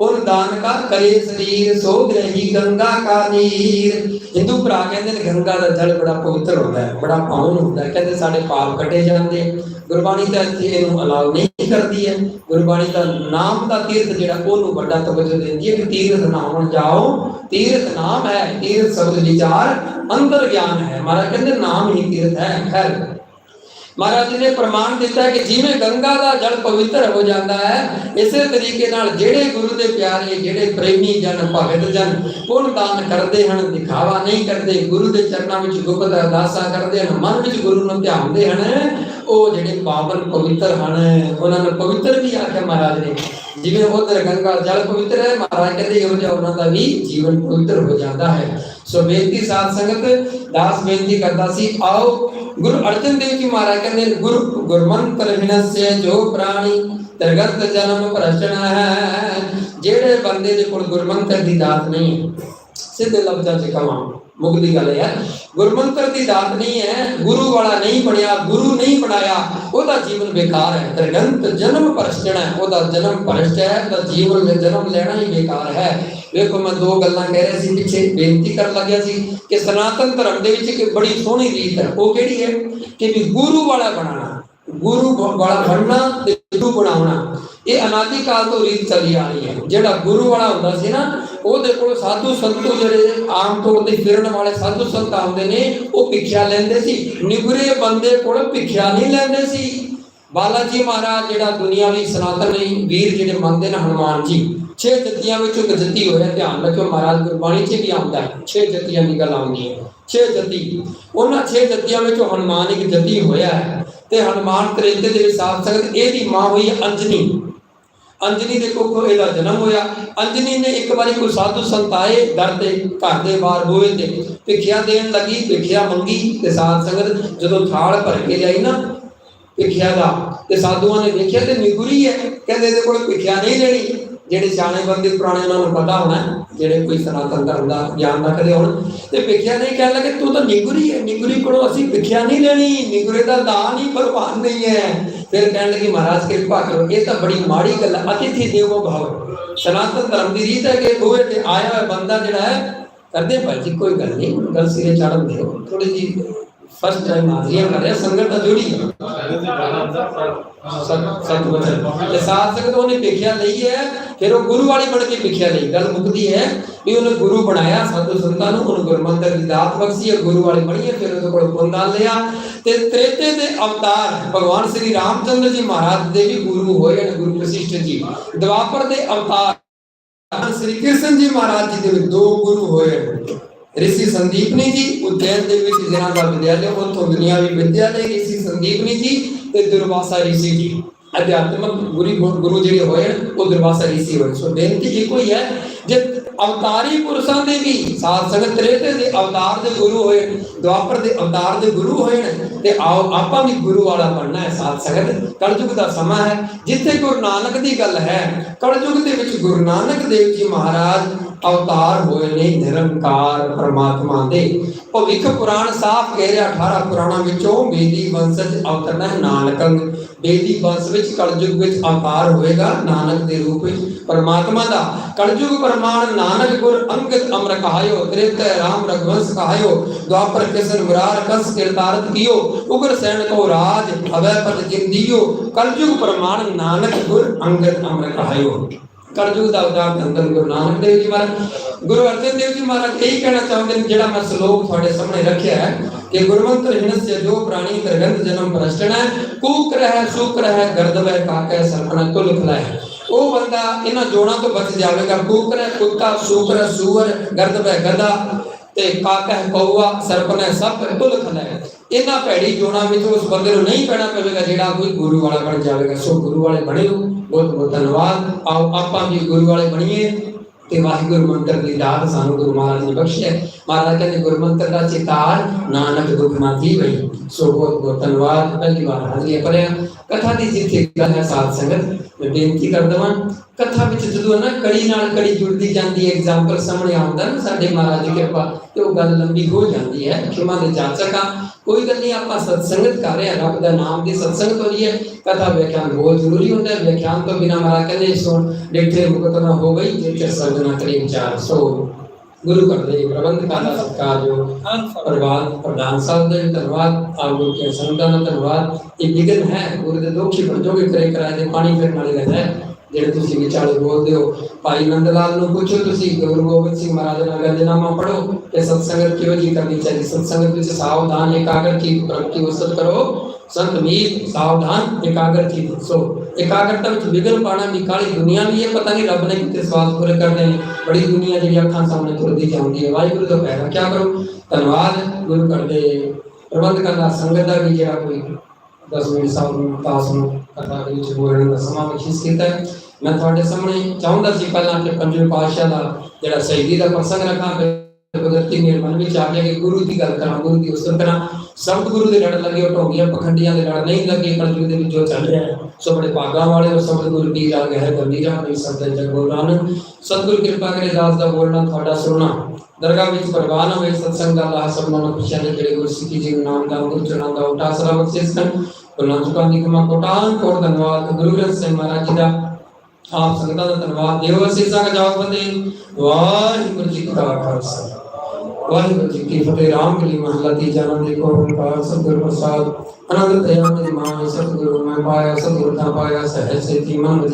ਨੀਰ ਦਾਨ ਕਾ ਕਰੇ ਸਰੀਰ ਸੋ ਗ੍ਰਹੀ ਗੰਗਾ ਕਾ ਨੀਰ। ਹਿੰਦੂ ਭਰਾ ਕਹਿੰਦੇ ਨੇ ਗੰਗਾ ਦਾ ਜਲ ਬੜਾ ਪਵਿੱਤਰ ਹੁੰਦਾ ਹੈ, ਬੜਾ ਪਾਵਨ ਹੁੰਦਾ ਹੈ। ਕਹਿੰਦੇ ਸਾਡੇ ਪਾਪ ਕੱਟੇ ਜਾਂਦੇ ਗੁਰਬਾਣੀ ਤਾਂ ਇੱਥੇ ਇਹਨੂੰ ਅਲਾਉ ਨਹੀਂ ਕਰਦੀ ਹੈ। ਗੁਰਬਾਣੀ ਦਾ ਨਾਮ ਦਾ ਤੀਰਥ ਜਿਹੜਾ, ਉਹਨੂੰ ਵੱਡਾ ਤਵੱਜੋ ਦਿੰਦੀ ਹੈ ਕਿ ਤੀਰਥ ਨਾਮ ਜਾਓ। ਤੀਰਥ ਨਾਮ ਹੈ, ਤੀਰਥ ਸ਼ਬਦ ਵਿਚਾਰ ਅੰਦਰ ਗਿਆਨ ਹੈ। ਮਹਾਰਾਜ ਕਹਿੰਦੇ ਨਾਮ ਹੀ ਤੀਰਥ ਹੈ, ਖੈਰ। ਮਹਾਰਾਜ ਜੀ ਨੇ ਪ੍ਰਮਾਣ ਦਿੱਤਾ ਕਿ ਜਿਵੇਂ ਗੰਗਾ ਦਾ ਜਲ ਪਵਿੱਤਰ ਹੋ ਜਾਂਦਾ ਹੈ, ਇਸੇ ਤਰੀਕੇ ਨਾਲ ਜਿਹੜੇ ਗੁਰੂ ਦੇ ਪਿਆਰੇ, ਜਿਹੜੇ ਪ੍ਰੇਮੀ ਜਨ ਭਗਤ ਜਨ, ਪੁੰਨ ਦਾਨ ਕਰਦੇ ਹਨ, ਦਿਖਾਵਾ ਨਹੀਂ ਕਰਦੇ, ਗੁਰੂ ਦੇ ਚਰਨਾਂ ਵਿੱਚ ਗੁਪਤ ਅਰਦਾਸਾਂ ਕਰਦੇ ਹਨ, ਮਨ ਵਿੱਚ ਗੁਰੂ ਨੂੰ ਧਿਆਉਂਦੇ ਹਨ, ਉਹ ਜਿਹੜੇ ਪਾਵਨ ਪਵਿੱਤਰ ਹਨ, ਉਹਨਾਂ ਨੂੰ ਪਵਿੱਤਰ ਵੀ ਆਖਿਆ ਮਹਾਰਾਜ ਨੇ। ਜਿਵੇਂ ਉਧਰ ਗੰਗਾ ਜਲ ਪਵਿੱਤਰ ਹੈ, ਮਹਾਰਾਜ ਕਹਿੰਦੇ ਇਹੋ ਜਿਹਾ ਉਹਨਾਂ ਦਾ ਵੀ ਜੀਵਨ ਪਵਿੱਤਰ ਹੋ ਜਾਂਦਾ ਹੈ। ਸੋ ਬੇਨਤੀ ਸਾਧ ਸੰਗਤ, ਦਾਸ ਬੇਨਤੀ ਕਰਦਾ ਸੀ, ਆਓ ਗੁਰੂ ਅਰਜਨ ਦੇਵ ਜੀ ਮਹਾਰਾਜ ਕਹਿੰਦੇ ਗੁਰੂ ਗੁਰਮੰਤਰ ਵਿਨਸੇ ਜੋ ਪ੍ਰਾਣੀ, ਤਰਗਤ ਜਨਮ ਪ੍ਰਸ਼ਣ ਹੈ, ਜਿਹੜੇ ਬੰਦੇ ਦੇ ਕੋਲ ਗੁਰਮੰਤਰ ਦੀ ਦਾਤ ਨਹੀਂ ਸਿੱਧੇ ਲਫ਼ਜ਼ਾਂ 'ਚ ਕਹਾਂ ਮੁਕਦੀ ਗੱਲ ਹੈ ਗੁਰਮੰਤਰ ਦੀ ਦਾਤ ਨਹੀਂ ਹੈ, ਗੁਰੂ ਵਾਲਾ ਨਹੀਂ ਬਣਿਆ, ਗੁਰੂ ਨਹੀਂ ਬਣਾਇਆ, ਉਹਦਾ ਜੀਵਨ ਬੇਕਾਰ ਹੈ। ਤਰਗੰਤ ਜਨਮ ਭ੍ਰਸ਼ਟ ਉਹਦਾ ਜਨਮ ਭ੍ਰਸ਼ਟ ਹੈ, ਉਹਦਾ ਜੀਵਨ ਦੇ ਜਨਮ ਲੈਣਾ ਹੀ ਬੇਕਾਰ ਹੈ। ਵੇਖੋ, ਮੈਂ ਦੋ ਗੱਲਾਂ ਕਹਿ ਰਿਹਾ ਸੀ, ਪਿੱਛੇ ਬੇਨਤੀ ਕਰਨ ਲੱਗਿਆ ਸੀ ਕਿ ਸਨਾਤਨ ਧਰਮ ਦੇ ਵਿੱਚ ਇੱਕ ਬੜੀ ਸੋਹਣੀ ਰੀਤ ਹੈ। ਉਹ ਕਿਹੜੀ ਹੈ? ਕਿ ਵੀ ਗੁਰੂ ਵਾਲਾ ਬਣਾਉਣਾ, ਗੁਰੂ ਵਾਲਾ ਬਣਨਾ ਤੇ ਗੁਰੂ ਬਣਾਉਣਾ। ਇਹ ਅਨਾਦਿ ਕਾਲ ਤੋਂ ਰੀਤ ਚੱਲੀ ਆ ਰਹੀ ਹੈ। ਜਿਹੜਾ ਗੁਰੂ ਵਾਲਾ ਹੁੰਦਾ ਸੀ ਨਾ ਉਹਦੇ ਕੋਲ ਸਾਧੂ ਸੰਤੋ ਜਿਹੜੇ ਆਮ ਤੌਰ ਤੇ ਫਿਰਨ ਵਾਲੇ ਸਾਧੂ ਸੰਤ ਆਉਂਦੇ ਨੇ, ਉਹ ਭਿਖਿਆ ਲੈਂਦੇ ਸੀ। ਨਿਗਰੇ ਬੰਦੇ ਕੋਲ ਭਿਖਿਆ ਨਹੀਂ ਲੈਂਦੇ ਸੀ। ਬਾਲਾਜੀ ਮਹਾਰਾਜ ਜਿਹੜਾ ਦੁਨੀਆਵੀ ਸਨਾਤਨੀ ਵੀਰ ਜਿਹੜੇ ਮੰਨਦੇ ਨੇ ਹਨੂਮਾਨ ਜੀ, ਛੇ ਜੱਤੀਆਂ ਵਿੱਚੋਂ ਇੱਕ ਜੱਤੀ ਹੋਇਆ, ਧਿਆਨ ਰੱਖਿਓ ਮਹਾਰਾਜ ਗੁਰਬਾਣੀ 'ਚ ਵੀ ਆਉਂਦਾ ਹੈ, ਛੇ ਜੱਤੀਆਂ ਦੀ ਗੱਲ ਆਉਂਦੀ ਹੈ। ਛੇ ਜੱਤੀ। ਉਹਨਾਂ ਛੇ ਜੱਤੀਆਂ ਵਿੱਚੋਂ ਹਨੂਮਾਨ ਇੱਕ ਜੱਤੀ ਹੋਇਆ ਹੈ ਤੇ ਹਨੂਮਾਨ ਤ੍ਰੇਤੇ ਦੇ ਵਿੱਚ ਸਾਧ ਸੰਗਤ, ਇਹਦੀ ਮਾਂ ਹੋਈ ਅੰਜਨੀ। ਅੰਜਨੀ ਦੇ ਕੋਲ ਇਹਦਾ ਜਨਮ ਹੋਇਆ। ਅੰਜਨੀ ਨੇ ਇੱਕ ਵਾਰੀ ਕੋਈ ਸਾਧੂ ਸੰਤਾਏ ਦਰ ਤੇ, ਘਰ ਦੇ ਬਾਹਰ ਬੂਹੇ ਤੇ। ਭਿਖਿਆ ਦੇਣ ਲੱਗੀ, ਭਿਖਿਆ ਮੰਗੀ ਤੇ ਸਾਧ ਸੰਗਤ ਜਦੋਂ ਥਾਲ ਭਰ ਕੇ ਲਿਆਈ ਨਾ, ਭਿਖਿਆ ਦਾ, ਤੇ ਸਾਧੂਆਂ ਨੇ ਦੇਖਿਆ ਤੇ ਨਿਗੁਰੀ ਹੈ। ਕਹਿੰਦੇ ਇਹਦੇ ਕੋਲ ਭਿਖਿਆ ਨਹੀਂ ਲੈਣੀ। ਜਿਹੜੇ ਸਿਆਣੇ ਬੰਦੇ ਪੁਰਾਣੇ ਉਹਨਾਂ ਨੂੰ ਪਤਾ ਹੋਣਾ ਜਿਹੜੇ ਕੋਈ ਸਨਾਤਨ ਧਰਮ ਦਾ ਗਿਆਨ ਰੱਖਦੇ ਹੋਣ। ਤੇ ਭਿਖਿਆ ਨਹੀਂ ਕਹਿਣ ਲੱਗੇ, ਤੂੰ ਤਾਂ ਨਿਗੁਰੀ ਹੈ ਨਿਗੁਰੀ ਕੋਲੋਂ ਅਸੀਂ ਭਿਖਿਆ ਨਹੀਂ ਲੈਣੀ ਨਿਗੁਰੇ ਦਾ ਦਾਨ ਹੀ ਪ੍ਰਵਾਨ ਨਹੀਂ ਹੈ ਫਿਰ ਕਹਿਣ ਲੱਗੇ, ਮਹਾਰਾਜ, ਕਿਰਪਾ ਕਰੋ, ਇਹ ਤਾਂ ਬੜੀ ਮਾੜੀ ਗੱਲ ਅਤਿਥੀ ਦੇਵੋ ਭਵ। ਸਨਾਤਨ ਧਰਮ ਦੀ ਰੀਤ ਹੈ ਕਿ ਬੂਹੇ ਤੇ ਆਇਆ ਹੋਇਆ ਬੰਦਾ ਜਿਹੜਾ ਹੈ, ਕਰਦੇ ਭਾਈ ਜੀ, ਕੋਈ ਗੱਲ ਨਹੀਂ, ਗੱਲ ਸਿਰੇ ਚੜਨ ਦਿਓ। ਥੋੜੀ ਜੀ ਫਸਟ ਟਾਈਮ ਹਾਜ਼ਰੀਆਂ ਕਰ ਰਿਹਾ ਸੰਗਤ ਦਾ ਜੋੜੀ ਸਤ ਸਤ ਤੇ ਸਾਧ ਸੰਗਤ ਉਹਨੇ ਭਿਖਿਆ ਲਈ ਹੈ ਫਿਰ ਉਹ ਗੁਰੂ ਵਾਲੀ ਬਣ ਕੇ ਭਿਖਿਆ ਲਈ ਗੱਲ ਮੁੱਕਦੀ ਹੈ ਵੀ ਉਹਨੇ ਗੁਰੂ ਬਣਾਇਆ ਸਾਧੂ ਸੰਤਾਂ ਨੂੰ ਉਹਨੂੰ ਗੁਰਮੰਤਰ ਦੀ ਦਾਤ ਬਖਸ਼ੀ ਹੈ ਗੁਰੂ ਵਾਲੀ ਬਣੀ ਫਿਰ ਉਹਦੇ ਕੋਲ ਪੁੰਦਾਨ ਲਿਆ ਤੇ ਤ੍ਰੇਤੇ ਦੇ ਅਵਤਾਰ ਭਗਵਾਨ ਸ੍ਰੀ ਰਾਮਚੰਦਰ ਜੀ ਮਹਾਰਾਜ ਦੇ ਵੀ ਗੁਰੂ ਹੋਏ ਨੇ ਗੁਰੂ ਵਸ਼ਿਸ਼ਠ ਜੀ ਦਵਾਪਰ ਦੇ ਅਵਤਾਰ ਸ੍ਰੀ ਕ੍ਰਿਸ਼ਨ ਜੀ ਮਹਾਰਾਜ ਜੀ ਦੇ ਦੋ ਗੁਰੂ ਹੋਏ ਨੇ ऋषि संदीपनी जी उज्जैन ਦੇ ਵਿੱਚ ਜਿਨ੍ਹਾਂ ਦਾ ਵਿਦਿਆਲਿਆ, ਉਥੋਂ ਦੁਨਿਆਵੀ ਵਿਦਿਆਲਿਆ ऋषि ਸੰਦੀਪਨੀ ਜੀ ਤੇ ਦੁਰਵਾਸਾ ऋषि ਜੀ। ਅਧਿਆਤਮਕ ਗੁਰੂ ਗੁਰੂ ਜਿਹੜੇ ਹੋਏ ਉਹ ਦੁਰਵਾਸਾ ऋषि ਹੋਏ। ਸੋ ਬੇਨਤੀ ਇੱਕੋ ਹੀ ਹੈ, ਜੇ ਅਵਤਾਰੀ ਪੁਰਸ਼ਾਂ ਦੇ ਵੀ ਸਾਧ ਸੰਗਤ ਤ੍ਰੇਤੇ ਦੇ ਅਵਤਾਰ ਦੇ ਗੁਰੂ ਹੋਏ ਦੁਆਪਰ ਦੇ ਅਵਤਾਰ ਦੇ ਗੁਰੂ ਹੋਏ ਤੇ ਆਓ ਆਪਾਂ ਵੀ ਗੁਰੂ ਵਾਲਾ ਬਣਨਾ ਹੈ ਸਾਧ ਸੰਗਤ। ਕਲਯੁਗ ਦਾ ਸਮਾਂ ਹੈ, ਜਿੱਥੇ ਗੁਰੂ ਨਾਨਕ ਦੀ ਗੱਲ ਹੈ, ਕਲਯੁਗ ਦੇ ਵਿੱਚ ਗੁਰੂ ਨਾਨਕ ਦੇਵ ਜੀ ਮਹਾਰਾਜ ਅਵਤਾਰ ਹੋਏ ਨੇ ਨਿਰੰਕਾਰ ਪਰਮਾਤਮਾ ਦੇ। ਭਵਿੱਖ ਪੁਰਾਣ ਸਾਫ਼ ਕਹਿ ਰਿਹਾ 18 ਪੁਰਾਣਾਂ ਵਿੱਚੋਂ ਬੇਦੀ ਵੰਸ਼ਜ ਅਵਤਰਨਾ ਹੈ ਨਾਨਕੰ ਬੇਦੀ ਵੰਸ਼ ਵਿੱਚ ਕਲਯੁਗ ਵਿੱਚ ਅਵਤਾਰ ਹੋਏਗਾ ਨਾਨਕ ਦੇ ਰੂਪ ਵਿੱਚ ਪਰਮਾਤਮਾ ਦਾ। ਕਲਯੁਗ ਪ੍ਰਮਾਣ ਨਾਨਕ ਗੁਰ ਅੰਗਦ ਅਮਰ ਕਹਾਇਓ ਤ੍ਰੇਤੈ ਰਾਮ ਰਘਵੰਸ ਕਹਾਇਓ, ਦੁਆਪਰ ਕਿਸਨ ਮੁਰਾਰ ਕਸ ਕਿਰਤਾਰਤ ਕੀਓ, ਉਗਰ ਸੈਨ ਕੋ ਰਾਜ ਅਵੈ ਪਦ ਜਿੰਦੀਓ। ਕਲਯੁਗ ਪ੍ਰਮਾਣ ਨਾਨਕ ਗੁਰ ਅੰਗਦ ਅਮਰ ਕਹਾਇਓ। ਕਲਯੁਗ ਦਾ ਉਦਾਰ ਧੰਨ ਗੁਰੂ ਨਾਨਕ ਦੇਵ ਜੀ ਮਹਾਰਾਜ। ਗੁਰੂ ਅਰਜਨ ਦੇਵ ਜੀ ਮਹਾਰਾਜ ਇਹ ਕਹਿਣਾ ਚਾਹੁੰਦੇ ਨੇ, ਜਿਹੜਾ ਮੈਂ ਸ਼ਲੋਕ ਤੁਹਾਡੇ ਸਾਹਮਣੇ ਰੱਖਿਆ ਹੈ ਕਿ ਗੁਰਮੰਤਰ ਹਿਨਸਯ ਜੋ ਪ੍ਰਾਣੀ ਦਰਗੰਧ ਜਨਮ ਪ੍ਰਸ਼ਟਣਾ ਕੂਕ ਰਹਿ, ਸੁਕ ਰਹਿ ਗਰਦਵੈ ਕਾਕੈ, ਸਰਪਣਾ, ਕੁਲ ਖਲਾਏ ਉਹ ਬੰਦਾ ਇਹਨਾਂ ਜੋੜਾਂ ਤੋਂ ਬਚ ਜਾਵੇਗਾ, ਕੂਕ ਰਹਿ, ਕੁੱਤਾ, ਸੂਕ ਰਹਿ, ਸੂਰ ਗਰਦਵੈ ਗਦਾ ਤੇ ਕਾਕਾ, ਕੌਆ ਸਰਪਨਾ ਸੱਪ, ਕੁਲ ਖਲਾਏ ਇਹਨਾਂ ਭੈੜੀ ਜੋੜਾਂ ਵਿੱਚ ਉਸ ਬੰਦੇ ਨੂੰ ਨਹੀਂ ਪੈਣਾ ਪਵੇਗਾ ਜਿਹੜਾ ਕੋਈ ਗੁਰੂ ਵਾਲਾ ਬਣ ਜਾਵੇਗਾ। ਸੋ ਗੁਰੂ ਵਾਲੇ ਬਣਿਓ ਬਹੁਤ ਬਹੁਤ ਧੰਨਵਾਦ। ਆਓ ਆਪਾਂ ਵੀ ਗੁਰੂ ਵਾਲੇ ਬਣੀਏ ਤੇ ਵਾਹਿਗੁਰੂ ਮੰਤਰ ਦੀ ਦਾਤ ਸਾਨੂੰ ਗੁਰੂ ਮਹਾਰਾਜ ਨੇ ਬਖਸ਼ਿਆ। ਮਹਾਰਾਜ ਕਹਿੰਦੇ, ਗੁਰੂ ਮੰਤਰ ਦਾ ਚਿਤਾਰ ਨਾਨਕ ਦੁਖ ਨਾ ਥੀਵਈ ਸੋ ਬਹੁਤ ਬਹੁਤ ਧੰਨਵਾਦ। ਪਹਿਲੀ ਵਾਰ ਹਾਜ਼ਰੀ ਭਰਿਆ। ਕਥਾ ਦੀ ਜਿੱਥੇ ਗੱਲ ਹੈ ਸਾਧ ਸੰਗਤ। ਮੈਂ ਬੇਨਤੀ ਕਰ ਦਵਾਂ, ਕਥਾ ਵਿੱਚ ਜਦੋਂ ਨਾ ਕੜੀ ਨਾਲ ਕੜੀ ਜੁੜਦੀ ਜਾਂਦੀ ਹੈ ਐਗਜ਼ਾਮਪਲ ਸਾਹਮਣੇ ਆਉਂਦਾ ਨਾ ਸਾਡੇ ਮਹਾਰਾਜ ਦੀ ਕਿਰਪਾ, ਤੇ ਉਹ ਗੱਲ ਲੰਬੀ ਹੋ ਜਾਂਦੀ ਹੈ ਖਿਮਾ ਦੇ ਜਾਚਕ। ਕੋਈ ਗੱਲ ਨਹੀਂ, ਆਪਾਂ ਸਤਸੰਗਤ ਕਰ ਰਹੇ ਹਾਂ, ਰੱਬ ਦਾ ਨਾਮ ਦੀ ਸਤਸੰਗਤ ਹੋ ਰਹੀ ਹੈ। ਕਥਾ ਵਿਆਖਿਆਨ ਬਹੁਤ ਜ਼ਰੂਰੀ ਹੁੰਦਾ ਹੈ। ਵਿਆਖਿਆਨ ਤੋਂ ਬਿਨਾ ਮਹਾਰਾਜ ਕਹਿੰਦੇ, ਸੁਣ, ਡਿਠੇ ਮੁਕਤ ਹੋ ਗਈ ਜੇ ਤੇ ਕਰੀ, ਵਿਚਾਰ ਸੋ। ਗੁਰੂ ਘਰ ਦੇ ਪ੍ਰਬੰਧਕਾਂ ਦਾ ਸਤਿਕਾਰ ਜੋ ਪ੍ਰਵਾਦ ਪ੍ਰਧਾਨ ਸਾਹਿਬ ਦਾ ਧੰਨਵਾਦ, ਆਪ ਲੋਕ ਕੇ ਸੰਗਤਾਂ ਦਾ ਧੰਨਵਾਦ। ਇਹ ਵਿਗਨ ਹੈ, ਗੁਰੂ ਦੇ ਦੋਖੀ ਪ੍ਰਜੋਗੇ ਕਰੇ ਕਰਾਏ ਦੇ ਪਾਣੀ ਫਿਰ ਨਾਲੇ ਰਹਿੰਦਾ ਜਿਹੜੇ ਤੁਸੀਂ ਵਿਚਾਲੇ ਬੋਲਦੇ ਹੋ, ਭਾਈ ਨੰਦ ਲਾਲ ਨੂੰ ਪੁੱਛੋ ਤੁਸੀਂ, ਗੁਰੂ ਗੋਬਿੰਦ ਸਿੰਘ ਮਹਾਰਾਜ ਦਾ ਗੰਜਨਾਮਾ ਪੜੋ ਕਿ ਸਤਸੰਗਤ ਕਿਉਂ ਜੀ ਕਰਨੀ ਚਾਹੀਦੀ? ਸਤਸੰਗਤ ਵਿੱਚ ਸਾਵਧਾਨ, ਇਕਾਗਰ, ਕੀ ਪ੍ਰਗਤੀ ਉਸਤ ਕਰੋ। ਸੰਤ ਮੀਤ ਸਾਵਧਾਨ, ਇਕਾਗਰ ਕੀ ਵਿੱਚ ਵਿਗਨ ਪਾਣਾ ਵੀ, ਕਾਲੀ ਦੁਨੀਆ ਵੀ ਇਹ ਪਤਾ ਨਹੀਂ ਰੱਬ ਨੇ ਕਿਤੇ ਸਵਾਸ ਪੂਰੇ ਕਰਨੇ ਨੇ। ਬੜੀ ਦੁਨੀਆ ਜਿਹੜੀ ਅੱਖਾਂ ਸਾਹਮਣੇ ਤੁਰਦੀ ਜਾਂਦੀ ਹੈ। ਵਾਹਿਗੁਰੂ ਦਾ ਪੈਰਾ ਕੀ ਕਰੋ। ਧੰਨਵਾਦ, ਗੁਰੂ ਘਰ ਦੇ ਪ੍ਰਬੰਧਕਾਂ ਸੰਗਤ ਦਾ ਵੀ ਜਿਹੜਾ ਕੋਈ 10 ਮਿੰਟ ਸਾਹਿਬ ਨੂੰ, ਪਾਸ ਨੂੰ ਕਥਾ ਦੇ ਵਿੱਚ ਬੋਲਣ ਦਾ ਸਮਾਂ ਬਖਸ਼ਿਸ਼ ਕੀਤਾ ਮੈਂ ਤੁਹਾਡੇ ਸਾਹਮਣੇ ਚਾਹੁੰਦਾ ਸੀ, ਪਹਿਲਾਂ ਕਿ ਪੰਜਵੇਂ ਪਾਤਸ਼ਾਹ ਦਾ ਜਿਹੜਾ ਸ਼ਹੀਦੀ ਦਾ ਪ੍ਰਸੰਗ ਰੱਖਾਂ ਫਿਰ ਕੁਦਰਤੀ ਮੇਰੇ ਵਿੱਚ ਆ ਗਿਆ ਕਿ ਗੁਰੂ ਦੀ ਗੱਲ ਕਰਾਂ, ਗੁਰੂ ਦੀ ਉਸਤਤ ਕਰਾਂ। ਸੰਤ ਗੁਰੂ ਦੇ ਲੜ ਲੱਗੇ, ਉਹ ਢੋਂਗੀਆਂ ਪਖੰਡੀਆਂ ਦੇ ਲੜ ਨਹੀਂ ਲੱਗੇ ਕਲਯੁਗ ਦੇ ਵਿੱਚ ਜੋ ਚੱਲ ਰਿਹਾ ਹੈ, ਸੋ ਬੜੇ ਭਾਗਾਂ ਵਾਲੇ ਔਰ ਸਬਦ ਗੁਰੂ ਦੀ ਰਾਗ ਹੈ ਗੰਭੀਰਾ ਨਹੀਂ ਸਬਦ ਜਗੋ ਨਾਨਕ। ਕਿਰਪਾ ਕਰੇ ਦਾਸ ਦਾ ਬੋਲਣਾ, ਤੁਹਾਡਾ ਸੁਣਨਾ। ਦਰਗਾਹ ਵਿੱਚ ਪ੍ਰਵਾਨ ਹੋਵੇ ਸਤਸੰਗ ਦਾ ਲਾਹ ਸਭ ਮਨ ਖੁਸ਼ੀਆਂ ਦੇ ਜਿਹੜੇ ਗੁਰ ਜੀ ਨਾਮ ਦਾ ਅੰਗੁਰ ਚੜਾਂ ਦਾ ਉਟਾ ਸਰਾ ਬਖਸ਼ਿਸ਼ ਕਰਨ। ਬੁਲਾਂ ਚੁਕਾਂ ਦੀ ਕਮਾ ਕੋਟਾਨ ਕੋਟ ਧੰਨਵਾਦ ਗੁਰੂ ਗ੍ਰੰਥ ਸਾਹਿਬ ਮਹਾਰਾਜ ਜੀ ਦਾ। ਆਪ ਸੰਗਤਾਂ ਦਾ ਧੰਨਵਾਦ ਦੇਵ ਅਸੀਸਾਂ ਦਾ ਜਵਾਬ ਬੰਦੇ। ਵਾਹਿਗੁਰੂ ਜੀ ਕਾ ਖਾਲਸਾ। ਵਾਹਿਗੁਰੂ ਜੀ ਕੀ ਫਤਿਹ, ਰਾਮ ਕਲੀ ਮਹਲਾ, ਤੀਜਾ ਨੰਦ ਦੇਖੋ ਓੰਕਾਰ ਸਤਿਗੁਰ ਪ੍ਰਸਾਦ ਅਨੰਦ ਦਇਆ ਮੇਰੀ ਮਾਂ, ਸਤਿਗੁਰੂ ਮੈਂ ਪਾਇਆ, ਸਤਿਗੁਰ ਦਾ ਪਾਇਆ, ਸਹਿਜ ਸੇਤੀ ਮਨ